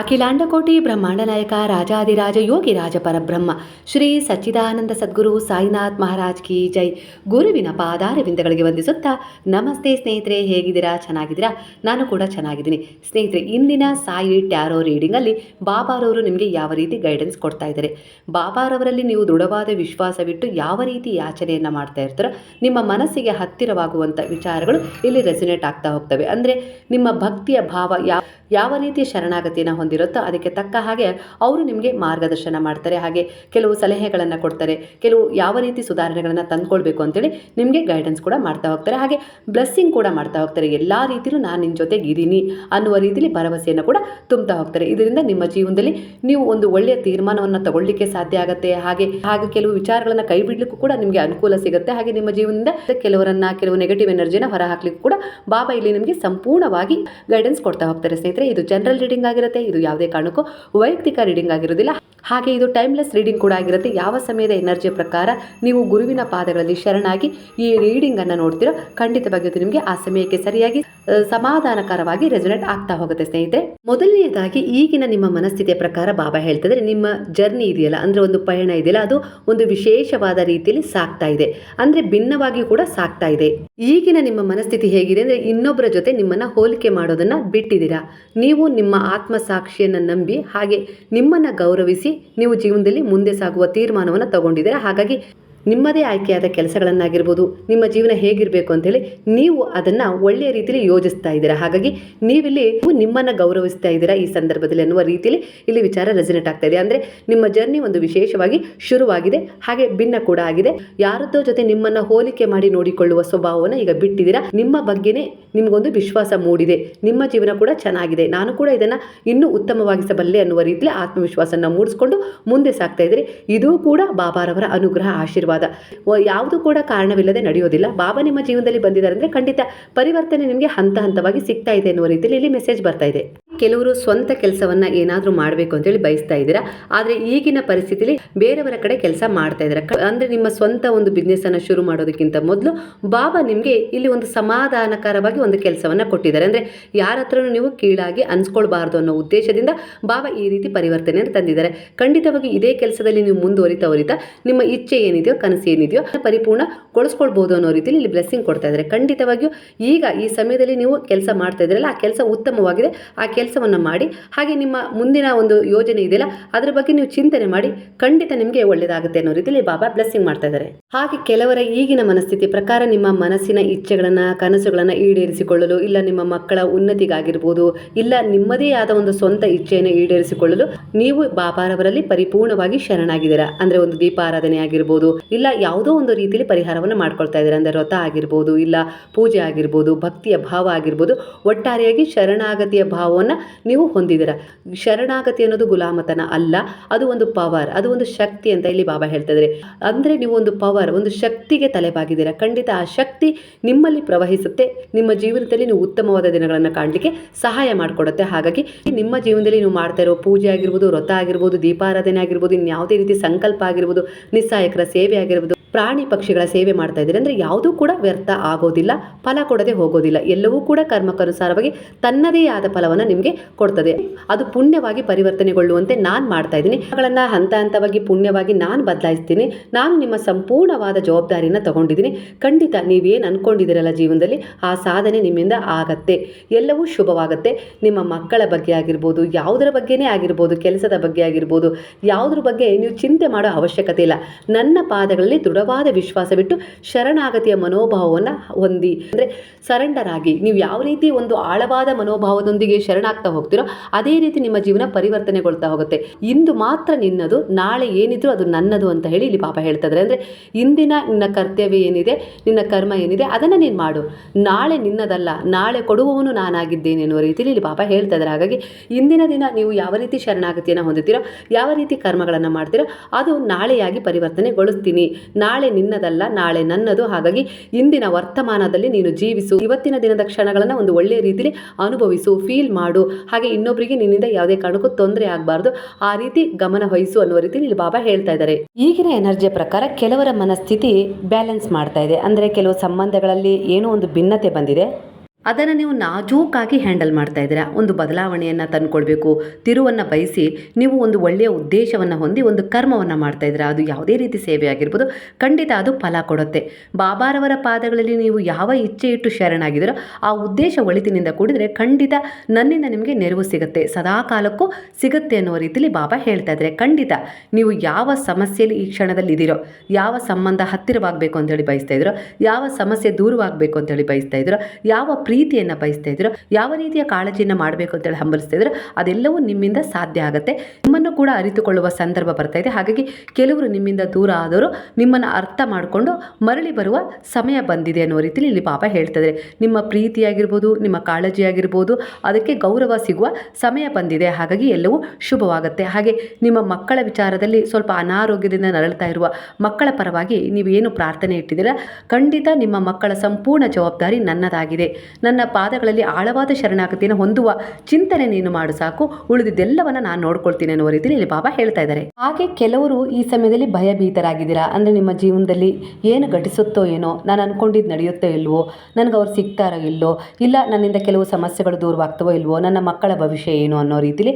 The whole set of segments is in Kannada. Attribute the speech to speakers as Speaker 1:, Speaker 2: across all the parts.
Speaker 1: ಅಖಿಲಾಂಡಕೋಟಿ ಬ್ರಹ್ಮಾಂಡ ನಾಯಕ ರಾಜಾದಿರಾಜ ಯೋಗಿ ರಾಜ ಪರಬ್ರಹ್ಮ, ಶ್ರೀ ಸಚ್ಚಿದಾನಂದ ಸದ್ಗುರು ಸಾಯಿನಾಥ್ ಮಹಾರಾಜ್ ಕಿ ಜೈ. ಗುರುವಿನ ಪಾದಾರವಿಂದಗಳಿಗೆ ವಂದಿಸುತ್ತಾ, ನಮಸ್ತೆ ಸ್ನೇಹಿತರೆ, ಹೇಗಿದ್ದೀರಾ? ಚೆನ್ನಾಗಿದ್ದೀರಾ? ನಾನು ಕೂಡ ಚೆನ್ನಾಗಿದ್ದೀನಿ. ಸ್ನೇಹಿತರೆ, ಇಂದಿನ ಸಾಯಿ ಟ್ಯಾರೋ ರೀಡಿಂಗಲ್ಲಿ ಬಾಬಾರವರು ನಿಮಗೆ ಯಾವ ರೀತಿ ಗೈಡೆನ್ಸ್ ಕೊಡ್ತಾ ಇದ್ದಾರೆ? ಬಾಬಾರವರಲ್ಲಿ ನೀವು ದೃಢವಾದ ವಿಶ್ವಾಸವಿಟ್ಟು ಯಾವ ರೀತಿ ಯಾಚನೆಯನ್ನು ಮಾಡ್ತಾ ಇರ್ತಾರೋ, ನಿಮ್ಮ ಮನಸ್ಸಿಗೆ ಹತ್ತಿರವಾಗುವಂಥ ವಿಚಾರಗಳು ಇಲ್ಲಿ ರೆಸಿನೇಟ್ ಆಗ್ತಾ ಹೋಗ್ತವೆ. ಅಂದರೆ ನಿಮ್ಮ ಭಕ್ತಿಯ ಭಾವ ಯಾವ ಯಾವ ರೀತಿಯ ಶರಣಾಗತಿಯನ್ನು ಹೊಂದಿರುತ್ತೋ ಅದಕ್ಕೆ ತಕ್ಕ ಹಾಗೆ ಅವರು ನಿಮಗೆ ಮಾರ್ಗದರ್ಶನ ಮಾಡ್ತಾರೆ. ಹಾಗೆ ಕೆಲವು ಸಲಹೆಗಳನ್ನು ಕೊಡ್ತಾರೆ. ಕೆಲವು ಯಾವ ರೀತಿ ಸುಧಾರಣೆಗಳನ್ನು ತಂದುಕೊಳ್ಬೇಕು ಅಂತೇಳಿ ನಿಮಗೆ ಗೈಡೆನ್ಸ್ ಕೂಡ ಮಾಡ್ತಾ ಹೋಗ್ತಾರೆ. ಹಾಗೆ ಬ್ಲೆಸ್ಸಿಂಗ್ ಕೂಡ ಮಾಡ್ತಾ ಹೋಗ್ತಾರೆ. ಎಲ್ಲ ರೀತಿಯಲ್ಲೂ ನಾನು ನಿಮ್ಮ ಜೊತೆಗೆ ಇದ್ದೀನಿ ಅನ್ನುವ ರೀತಿಯಲ್ಲಿ ಭರವಸೆಯನ್ನು ಕೂಡ ತುಂಬ್ತಾ ಹೋಗ್ತಾರೆ. ಇದರಿಂದ ನಿಮ್ಮ ಜೀವನದಲ್ಲಿ ನೀವು ಒಂದು ಒಳ್ಳೆಯ ತೀರ್ಮಾನವನ್ನು ತಗೊಳ್ಳಿಕ್ಕೆ ಸಾಧ್ಯ ಆಗುತ್ತೆ. ಹಾಗೆ ಹಾಗೆ ಕೆಲವು ವಿಚಾರಗಳನ್ನು ಕೈ ಬಿಡ್ಲಿಕ್ಕೂ ಕೂಡ ನಿಮಗೆ ಅನುಕೂಲ ಸಿಗುತ್ತೆ. ಹಾಗೆ ನಿಮ್ಮ ಜೀವನದಿಂದ ಕೆಲವರನ್ನ, ಕೆಲವು ನೆಗೆಟಿವ್ ಎನರ್ಜಿನ ಹೊರ ಹಾಕ್ಲಿಕ್ಕೂ ಕೂಡ ಬಾಬಾ ಇಲ್ಲಿ ನಿಮಗೆ ಸಂಪೂರ್ಣವಾಗಿ ಗೈಡೆನ್ಸ್ ಕೊಡ್ತಾ ಹೋಗ್ತಾರೆ. ಸ್ನೇಹಿತರೆ, ಇದು ಜನರಲ್ ರೀಡಿಂಗ್ ಆಗಿರುತ್ತೆ. ಇದು ಯಾವುದೇ ಕಾರಣಕ್ಕೂ ವೈಯಕ್ತಿಕ ರೀಡಿಂಗ್ ಆಗಿರೋದಿಲ್ಲ ಹಾಗೆ ಇದು ಟೈಮ್ಲೆಸ್ ರೀಡಿಂಗ್ ಕೂಡ ಆಗಿರುತ್ತೆ. ಯಾವ ಸಮಯದ ಎನರ್ಜಿಯ ಪ್ರಕಾರ ನೀವು ಗುರುವಿನ ಪಾದಗಳಲ್ಲಿ ಶರಣಾಗಿ ಈ ರೀಡಿಂಗನ್ನು ನೋಡ್ತಿರೋ ಖಂಡಿತವಾಗಿಯೂ ಇದು ನಿಮಗೆ ಆ ಸಮಯಕ್ಕೆ ಸರಿಯಾಗಿ ಸಮಾಧಾನಕರವಾಗಿ ರೆಸೊನೇಟ್ ಆಗ್ತಾ ಹೋಗುತ್ತೆ ಸ್ನೇಹಿತರೆ. ಮೊದಲನೆಯದಾಗಿ ಈಗಿನ ನಿಮ್ಮ ಮನಸ್ಥಿತಿಯ ಪ್ರಕಾರ ಬಾಬಾ ಹೇಳ್ತಿದ್ರೆ ನಿಮ್ಮ ಜರ್ನಿ ಇದೆಯಲ್ಲ, ಅಂದರೆ ಒಂದು ಪಯಣ ಇದೆಯಲ್ಲ, ಅದು ಒಂದು ವಿಶೇಷವಾದ ರೀತಿಯಲ್ಲಿ ಸಾಗ್ತಾ ಇದೆ. ಅಂದರೆ ಭಿನ್ನವಾಗಿ ಕೂಡ ಸಾಗ್ತಾ ಇದೆ. ಈಗಿನ ನಿಮ್ಮ ಮನಸ್ಥಿತಿ ಹೇಗಿದೆ ಅಂದರೆ ಇನ್ನೊಬ್ಬರ ಜೊತೆ ನಿಮ್ಮನ್ನ ಹೋಲಿಕೆ ಮಾಡೋದನ್ನ ಬಿಟ್ಟಿದ್ದೀರಾ? ನೀವು ನಿಮ್ಮ ಆತ್ಮಸಾಕ್ಷಿಯನ್ನು ನಂಬಿ ಹಾಗೆ ನಿಮ್ಮನ್ನ ಗೌರವಿಸಿ ನೀವು ಜೀವನದಲ್ಲಿ ಮುಂದೆ ಸಾಗುವ ತೀರ್ಮಾನವನ್ನು ತಗೊಂಡಿದ್ದೀರಾ? ಹಾಗಾಗಿ ನಿಮ್ಮದೇ ಆಯ್ಕೆಯಾದ ಕೆಲಸಗಳನ್ನಾಗಿರ್ಬೋದು, ನಿಮ್ಮ ಜೀವನ ಹೇಗಿರಬೇಕು ಅಂತೇಳಿ ನೀವು ಅದನ್ನು ಒಳ್ಳೆಯ ರೀತಿಯಲ್ಲಿ ಯೋಜಿಸ್ತಾ ಇದ್ದೀರಾ? ಹಾಗಾಗಿ ನೀವಿಲ್ಲಿ ನೀವು ನಿಮ್ಮನ್ನು ಗೌರವಿಸ್ತಾ ಇದ್ದೀರಾ ಈ ಸಂದರ್ಭದಲ್ಲಿ ಅನ್ನುವ ರೀತಿಯಲ್ಲಿ ಇಲ್ಲಿ ವಿಚಾರ ರೆಸಿನೆಟ್ ಆಗ್ತಾ ಇದೆ. ಅಂದರೆ ನಿಮ್ಮ ಜರ್ನಿ ಒಂದು ವಿಶೇಷವಾಗಿ ಶುರುವಾಗಿದೆ, ಹಾಗೆ ಭಿನ್ನ ಕೂಡ ಆಗಿದೆ. ಯಾರದ್ದೋ ಜೊತೆ ನಿಮ್ಮನ್ನು ಹೋಲಿಕೆ ಮಾಡಿ ನೋಡಿಕೊಳ್ಳುವ ಸ್ವಭಾವವನ್ನು ಈಗ ಬಿಟ್ಟಿದ್ದೀರಾ? ನಿಮ್ಮ ಬಗ್ಗೆನೇ ನಿಮಗೊಂದು ವಿಶ್ವಾಸ ಮೂಡಿದೆ. ನಿಮ್ಮ ಜೀವನ ಕೂಡ ಚೆನ್ನಾಗಿದೆ. ನಾನು ಕೂಡ ಇದನ್ನು ಇನ್ನೂ ಉತ್ತಮವಾಗಿಸಬಲ್ಲೆ ಅನ್ನುವ ರೀತಿಯಲ್ಲಿ ಆತ್ಮವಿಶ್ವಾಸನ ಮೂಡಿಸ್ಕೊಂಡು ಮುಂದೆ ಸಾಗ್ತಾ ಇದ್ದೀರಿ. ಇದು ಕೂಡ ಬಾಬಾರವರ ಅನುಗ್ರಹ ಆಶೀರ್ವಾದ. ವ- ಯಾವುದು ಕೂಡ ಕಾರಣವಿಲ್ಲದೆ ನಡೆಯೋದಿಲ್ಲ. ಬಾಬಾ ನಿಮ್ಮ ಜೀವನದಲ್ಲಿ ಬಂದಿದ್ದಾರೆ ಅಂದರೆ ಖಂಡಿತ ಪರಿವರ್ತನೆ ನಿಮಗೆ ಹಂತ ಹಂತವಾಗಿ ಸಿಗ್ತಾ ಇದೆ ಎನ್ನುವ ರೀತಿಯಲ್ಲಿ ಇಲ್ಲಿ ಮೆಸೇಜ್ ಬರ್ತಾ ಇದೆ. ಕೆಲವರು ಸ್ವಂತ ಕೆಲಸವನ್ನ ಏನಾದರೂ ಮಾಡಬೇಕು ಅಂತೇಳಿ ಬಯಸ್ತಾ ಇದ್ದೀರಾ? ಆದರೆ ಈಗಿನ ಪರಿಸ್ಥಿತಿಲಿ ಬೇರೆಯವರ ಕಡೆ ಕೆಲಸ ಮಾಡ್ತಾ ಇದ್ದೀರಾ. ಅಂದರೆ ನಿಮ್ಮ ಸ್ವಂತ ಒಂದು ಬಿಸ್ನೆಸ್ ಅನ್ನು ಶುರು ಮಾಡೋದಕ್ಕಿಂತ ಮೊದಲು ಬಾಬಾ ನಿಮಗೆ ಇಲ್ಲಿ ಒಂದು ಸಮಾಧಾನಕರವಾಗಿ ಒಂದು ಕೆಲಸವನ್ನ ಕೊಟ್ಟಿದ್ದಾರೆ. ಅಂದ್ರೆ ಯಾರ ಹತ್ರನೂ ನೀವು ಕೀಳಾಗಿ ಅನ್ಸ್ಕೊಳ್ಬಾರ್ದು ಅನ್ನೋ ಉದ್ದೇಶದಿಂದ ಬಾಬಾ ಈ ರೀತಿ ಪರಿವರ್ತನೆಯನ್ನು ತಂದಿದ್ದಾರೆ. ಖಂಡಿತವಾಗಿ ಇದೇ ಕೆಲಸದಲ್ಲಿ ನೀವು ಮುಂದುವರಿತಾ ಹೊರಿತಾ ನಿಮ್ಮ ಇಚ್ಛೆ ಏನಿದೆಯೋ, ಕನಸು ಏನಿದೆಯೋ ಪರಿಪೂರ್ಣ ಪರಿಪೂರ್ಣಗೊಳಿಸ್ಕೊಳ್ಬೋದು ಅನ್ನೋ ರೀತಿಯಲ್ಲಿ ಇಲ್ಲಿ ಬ್ಲೆಸ್ಸಿಂಗ್ ಕೊಡ್ತಾ ಇದ್ದಾರೆ. ಖಂಡಿತವಾಗಿಯೂ ಈಗ ಈ ಸಮಯದಲ್ಲಿ ನೀವು ಕೆಲಸ ಮಾಡ್ತಾ ಇದ್ರಲ್ಲ, ಆ ಕೆಲಸ ಉತ್ತಮವಾಗಿದೆ. ಆ ಕೆಲಸವನ್ನು ಮಾಡಿ, ಹಾಗೆ ನಿಮ್ಮ ಮುಂದಿನ ಒಂದು ಯೋಜನೆ ಇದೆಯಲ್ಲ, ಅದರ ಬಗ್ಗೆ ನೀವು ಚಿಂತನೆ ಮಾಡಿ, ಖಂಡಿತ ನಿಮಗೆ ಒಳ್ಳೆಯದಾಗುತ್ತೆ ಅನ್ನೋ ರೀತಿಯಲ್ಲಿ ಬಾಬಾ ಬ್ಲೆಸ್ಸಿಂಗ್ ಮಾಡ್ತಾ ಇದ್ದಾರೆ. ಹಾಗೆ ಕೆಲವರ ಈಗಿನ ಮನಸ್ಥಿತಿ ಪ್ರಕಾರ ನಿಮ್ಮ ಮನಸ್ಸಿನ ಇಚ್ಛೆಗಳನ್ನು, ಕನಸುಗಳನ್ನ ಈಡೇರಿಸಿಕೊಳ್ಳಲು, ಇಲ್ಲ ನಿಮ್ಮ ಮಕ್ಕಳ ಉನ್ನತಿಗಾಗಿರ್ಬೋದು, ಇಲ್ಲ ನಿಮ್ಮದೇ ಆದ ಒಂದು ಸ್ವಂತ ಇಚ್ಛೆಯನ್ನು ಈಡೇರಿಸಿಕೊಳ್ಳಲು, ನೀವು ಬಾಬಾರವರಲ್ಲಿ ಪರಿಪೂರ್ಣವಾಗಿ ಶರಣಾಗಿದ್ದೀರಾ? ಅಂದ್ರೆ ಒಂದು ದೀಪಾರಾಧನೆ ಆಗಿರ್ಬೋದು, ಇಲ್ಲ ಯಾವುದೋ ಒಂದು ರೀತಿಯಲ್ಲಿ ಪರಿಹಾರವನ್ನು ಮಾಡ್ಕೊಳ್ತಾ ಇದ್ದೀರಾ? ಅಂದ್ರೆ ವ್ರತ ಆಗಿರ್ಬೋದು, ಇಲ್ಲ ಪೂಜೆ ಆಗಿರ್ಬೋದು, ಭಕ್ತಿಯ ಭಾವ ಆಗಿರ್ಬೋದು, ಒಟ್ಟಾರೆಯಾಗಿ ಶರಣಾಗತಿಯ ಭಾವವನ್ನು ನೀವು ಹೊಂದಿದ್ದೀರಾ. ಶರಣಾಗತಿ ಅನ್ನೋದು ಗುಲಾಮತನ ಅಲ್ಲ, ಅದು ಒಂದು ಪವರ್ ಅದು ಒಂದು ಶಕ್ತಿ ಅಂತ ಇಲ್ಲಿ ಬಾಬಾ ಹೇಳ್ತಾ ಇದ್ದಾರೆ ಅಂದ್ರೆ ನೀವು ಒಂದು ಪವರ್ ಒಂದು ಶಕ್ತಿಗೆ ತಲೆಬಾಗಿದ್ದೀರಾ. ಖಂಡಿತ ಆ ಶಕ್ತಿ ನಿಮ್ಮಲ್ಲಿ ಪ್ರವಹಿಸುತ್ತೆ. ನಿಮ್ಮ ಜೀವನದಲ್ಲಿ ನೀವು ಉತ್ತಮವಾದ ದಿನಗಳನ್ನು ಕಾಣಲಿಕ್ಕೆ ಸಹಾಯ ಮಾಡಿಕೊಡುತ್ತೆ. ಹಾಗಾಗಿ ನಿಮ್ಮ ಜೀವನದಲ್ಲಿ ನೀವು ಮಾಡ್ತಾ ಇರೋ ಪೂಜೆ ಆಗಿರ್ಬೋದು, ವ್ರತ ಆಗಿರ್ಬೋದು, ದೀಪಾರಾಧನೆ ಆಗಿರ್ಬೋದು ಇನ್ಯಾವುದೇ ರೀತಿ ಸಂಕಲ್ಪ ಆಗಿರ್ಬೋದು, ನಿಸ್ಸಾಯಕರ ಸೇವೆ ಆಗಿರ್ಬೋದು, ಪ್ರಾಣಿ ಪಕ್ಷಿಗಳ ಸೇವೆ ಮಾಡ್ತಾ ಇದ್ದೀರಿ ಅಂದರೆ ಯಾವುದೂ ಕೂಡ ವ್ಯರ್ಥ ಆಗೋದಿಲ್ಲ, ಫಲ ಕೊಡದೆ ಹೋಗೋದಿಲ್ಲ. ಎಲ್ಲವೂ ಕೂಡ ಕರ್ಮಕ್ಕನುಸಾರವಾಗಿ ತನ್ನದೇ ಆದ ಫಲವನ್ನು ನಿಮಗೆ ಕೊಡ್ತದೆ. ಅದು ಪುಣ್ಯವಾಗಿ ಪರಿವರ್ತನೆಗೊಳ್ಳುವಂತೆ ನಾನು ಮಾಡ್ತಾ ಇದ್ದೀನಿ. ಅವುಗಳನ್ನು ಹಂತ ಹಂತವಾಗಿ ಪುಣ್ಯವಾಗಿ ನಾನು ಬದಲಾಯಿಸ್ತೀನಿ. ನಾನು ನಿಮ್ಮ ಸಂಪೂರ್ಣವಾದ ಜವಾಬ್ದಾರಿಯನ್ನು ತಗೊಂಡಿದ್ದೀನಿ. ಖಂಡಿತ ನೀವೇನು ಅಂದ್ಕೊಂಡಿದ್ದೀರಲ್ಲ ಜೀವನದಲ್ಲಿ, ಆ ಸಾಧನೆ ನಿಮ್ಮಿಂದ ಆಗತ್ತೆ. ಎಲ್ಲವೂ ಶುಭವಾಗುತ್ತೆ. ನಿಮ್ಮ ಮಕ್ಕಳ ಬಗ್ಗೆ ಆಗಿರ್ಬೋದು, ಯಾವುದರ ಬಗ್ಗೆನೇ ಆಗಿರ್ಬೋದು, ಕೆಲಸದ ಬಗ್ಗೆ ಆಗಿರ್ಬೋದು, ಯಾವುದ್ರ ಬಗ್ಗೆ ನೀವು ಚಿಂತೆ ಮಾಡೋ ಅವಶ್ಯಕತೆ ಇಲ್ಲ. ನನ್ನ ಪಾದಗಳಲ್ಲಿ ದೃಢವಾದ ವಿಶ್ವಾಸವಿಟ್ಟು ಶರಣಾಗತಿಯ ಮನೋಭಾವವನ್ನು ಹೊಂದಿ. ಅಂದರೆ ಸರೆಂಡರ್ ಆಗಿ, ನೀವು ಯಾವ ರೀತಿ ಒಂದು ಆಳವಾದ ಮನೋಭಾವದೊಂದಿಗೆ ಶರಣಾಗ್ತಾ ಹೋಗ್ತಿರೋ ಅದೇ ರೀತಿ ನಿಮ್ಮ ಜೀವನ ಪರಿವರ್ತನೆಗೊಳ್ತಾ ಹೋಗುತ್ತೆ. ಇಂದು ಮಾತ್ರ ನಿನ್ನದು, ನಾಳೆ ಏನಿದ್ರು ಅದು ನನ್ನದು ಅಂತ ಹೇಳಿ ಇಲ್ಲಿ ಪಾಪ ಹೇಳ್ತಿದ್ರೆ. ಅಂದರೆ ಇಂದಿನ ನಿನ್ನ ಕರ್ತವ್ಯ ಏನಿದೆ, ನಿನ್ನ ಕರ್ಮ ಏನಿದೆ, ಅದನ್ನು ನೀನು ಮಾಡು. ನಾಳೆ ನಿನ್ನದಲ್ಲ, ನಾಳೆ ಕೊಡುವವನು ನಾನಾಗಿದ್ದೇನೆ ಎನ್ನುವ ರೀತಿಯಲ್ಲಿ ಇಲ್ಲಿ ಪಾಪ ಹೇಳ್ತಾ ಹಾಗಾಗಿ ಇಂದಿನ ದಿನ ನೀವು ಯಾವ ರೀತಿ ಶರಣಾಗತಿಯನ್ನು ಹೊಂದುತ್ತೀರೋ, ಯಾವ ರೀತಿ ಕರ್ಮಗಳನ್ನು ಮಾಡ್ತೀರೋ, ಅದು ನಾಳೆಯಾಗಿ ಪರಿವರ್ತನೆಗೊಳಿಸ್ತೀನಿ. ನಾಳೆ ನಿನ್ನದಲ್ಲ, ನಾಳೆ ನನ್ನದು. ಹಾಗಾಗಿ ಇಂದಿನ ವರ್ತಮಾನದಲ್ಲಿ ನೀನು ಜೀವಿಸು, ಇವತ್ತಿನ ದಿನದ ಕ್ಷಣಗಳನ್ನು ಒಂದು ಒಳ್ಳೆಯ ರೀತಿಯಲ್ಲಿ ಅನುಭವಿಸು ಫೀಲ್ ಮಾಡು. ಹಾಗೆ ಇನ್ನೊಬ್ಬರಿಗೆ ನಿನ್ನಿಂದ ಯಾವುದೇ ಕಾರಣಕ್ಕೂ ತೊಂದರೆ ಆಗಬಾರ್ದು. ಆ ರೀತಿ ಗಮನ ವಹಿಸು ಅನ್ನುವ ರೀತಿ ಇಲ್ಲಿ ಬಾಬಾ ಹೇಳ್ತಾ ಇದ್ದಾರೆ. ಈಗಿನ ಎನರ್ಜಿಯ ಪ್ರಕಾರ ಕೆಲವರ ಮನಸ್ಥಿತಿ ಬ್ಯಾಲೆನ್ಸ್ ಮಾಡ್ತಾ ಇದೆ. ಅಂದರೆ ಕೆಲವು ಸಂಬಂಧಗಳಲ್ಲಿ ಏನೋ ಒಂದು ಭಿನ್ನತೆ ಬಂದಿದೆ. ಅದನ್ನು ನೀವು ನಾಜೂಕಾಗಿ ಹ್ಯಾಂಡಲ್ ಮಾಡ್ತಾ ಇದ್ದೀರಾ. ಒಂದು ಬದಲಾವಣೆಯನ್ನು ತಂದುಕೊಳ್ಬೇಕು. ತಿರುವನ್ನು ಬಯಸಿ ನೀವು ಒಂದು ಒಳ್ಳೆಯ ಉದ್ದೇಶವನ್ನು ಹೊಂದಿ ಒಂದು ಕರ್ಮವನ್ನು ಮಾಡ್ತಾ ಇದ್ದೀರಾ. ಅದು ಯಾವುದೇ ರೀತಿ ಸೇವೆ ಆಗಿರ್ಬೋದು. ಖಂಡಿತ ಅದು ಫಲ ಕೊಡುತ್ತೆ. ಬಾಬಾರವರ ಪಾದಗಳಲ್ಲಿ ನೀವು ಯಾವ ಇಚ್ಛೆ ಇಟ್ಟು ಶರಣಾಗಿದ್ದೀರೋ ಆ ಉದ್ದೇಶ ಒಳಿತಿನಿಂದ ಕೂಡಿದರೆ ಖಂಡಿತ ನನ್ನಿಂದ ನಿಮಗೆ ನೆರವು ಸಿಗುತ್ತೆ. ಸದಾ ಕಾಲಕ್ಕೂ ಸಿಗುತ್ತೆ ಅನ್ನುವ ರೀತಿಯಲ್ಲಿ ಬಾಬಾ ಹೇಳ್ತಾ ಇದ್ದಾರೆ. ಖಂಡಿತ ನೀವು ಯಾವ ಸಮಸ್ಯೆಯಲ್ಲಿ ಈ ಕ್ಷಣದಲ್ಲಿ ಇದ್ದೀರೋ, ಯಾವ ಸಂಬಂಧ ಹತ್ತಿರವಾಗಬೇಕು ಅಂತೇಳಿ ಬಯಸ್ತಾ ಇದ್ದೀರೋ, ಯಾವ ಸಮಸ್ಯೆ ದೂರವಾಗಬೇಕು ಅಂತೇಳಿ ಬಯಸ್ತಾ ಇದ್ದೀರೋ, ಯಾವ ಪ್ರೀತಿಯನ್ನು ಬಯಸ್ತಾ ಇದ್ರು, ಯಾವ ರೀತಿಯ ಕಾಳಜಿಯನ್ನು ಮಾಡಬೇಕು ಅಂತೇಳಿ ಹಂಬಲಿಸ್ತಾ ಇದ್ರು, ಅದೆಲ್ಲವೂ ನಿಮ್ಮಿಂದ ಸಾಧ್ಯ ಆಗುತ್ತೆ. ನಿಮ್ಮನ್ನು ಕೂಡ ಅರಿತುಕೊಳ್ಳುವ ಸಂದರ್ಭ ಬರ್ತಾ ಇದೆ. ಹಾಗಾಗಿ ಕೆಲವರು ನಿಮ್ಮಿಂದ ದೂರ ಆದವರು ನಿಮ್ಮನ್ನು ಅರ್ಥ ಮಾಡಿಕೊಂಡು ಮರಳಿ ಬರುವ ಸಮಯ ಬಂದಿದೆ ಅನ್ನೋ ರೀತಿಯಲ್ಲಿ ಇಲ್ಲಿ ಪಾಪ ಹೇಳ್ತಿದ್ದಾರೆ ನಿಮ್ಮ ಪ್ರೀತಿಯಾಗಿರ್ಬೋದು, ನಿಮ್ಮ ಕಾಳಜಿಯಾಗಿರ್ಬೋದು, ಅದಕ್ಕೆ ಗೌರವ ಸಿಗುವ ಸಮಯ ಬಂದಿದೆ. ಹಾಗಾಗಿ ಎಲ್ಲವೂ ಶುಭವಾಗುತ್ತೆ. ಹಾಗೆ ನಿಮ್ಮ ಮಕ್ಕಳ ವಿಚಾರದಲ್ಲಿ ಸ್ವಲ್ಪ ಅನಾರೋಗ್ಯದಿಂದ ನರಳ್ತಾ ಇರುವ ಮಕ್ಕಳ ಪರವಾಗಿ ನೀವು ಏನು ಪ್ರಾರ್ಥನೆ ಇಟ್ಟಿದ್ದೀರಾ? ಖಂಡಿತ ನಿಮ್ಮ ಮಕ್ಕಳ ಸಂಪೂರ್ಣ ಜವಾಬ್ದಾರಿ ನನ್ನದಾಗಿದೆ. ನನ್ನ ಪಾದಗಳಲ್ಲಿ ಆಳವಾದ ಶರಣಾಗತಿಯನ್ನು ಹೊಂದುವ ಚಿಂತನೆ ನೀನು ಮಾಡು ಸಾಕು. ಉಳಿದಿದ್ದೆಲ್ಲವನ್ನ ನಾನು ನೋಡ್ಕೊಳ್ತೀನಿ ಅನ್ನುವ ರೀತಿಯಲ್ಲಿ ಇಲ್ಲಿ ಬಾಬಾ ಹೇಳ್ತಾ ಇದ್ದಾರೆ. ಹಾಗೆ ಕೆಲವರು ಈ ಸಮಯದಲ್ಲಿ ಭಯಭೀತರಾಗಿದ್ದೀರಾ? ಅಂದರೆ ನಿಮ್ಮ ಜೀವನದಲ್ಲಿ ಏನು ಘಟಿಸುತ್ತೋ ಏನೋ? ನಾನು ಅನ್ಕೊಂಡಿದ್ದು ನಡೆಯುತ್ತೋ ಇಲ್ವೋ? ನನಗೆ ಅವ್ರು ಸಿಗ್ತಾರೋ ಇಲ್ಲೋ ಇಲ್ಲ, ನನ್ನಿಂದ ಕೆಲವು ಸಮಸ್ಯೆಗಳು ದೂರವಾಗ್ತವೋ ಇಲ್ವೋ? ನನ್ನ ಮಕ್ಕಳ ಭವಿಷ್ಯ ಏನು ಅನ್ನೋ ರೀತಿಲಿ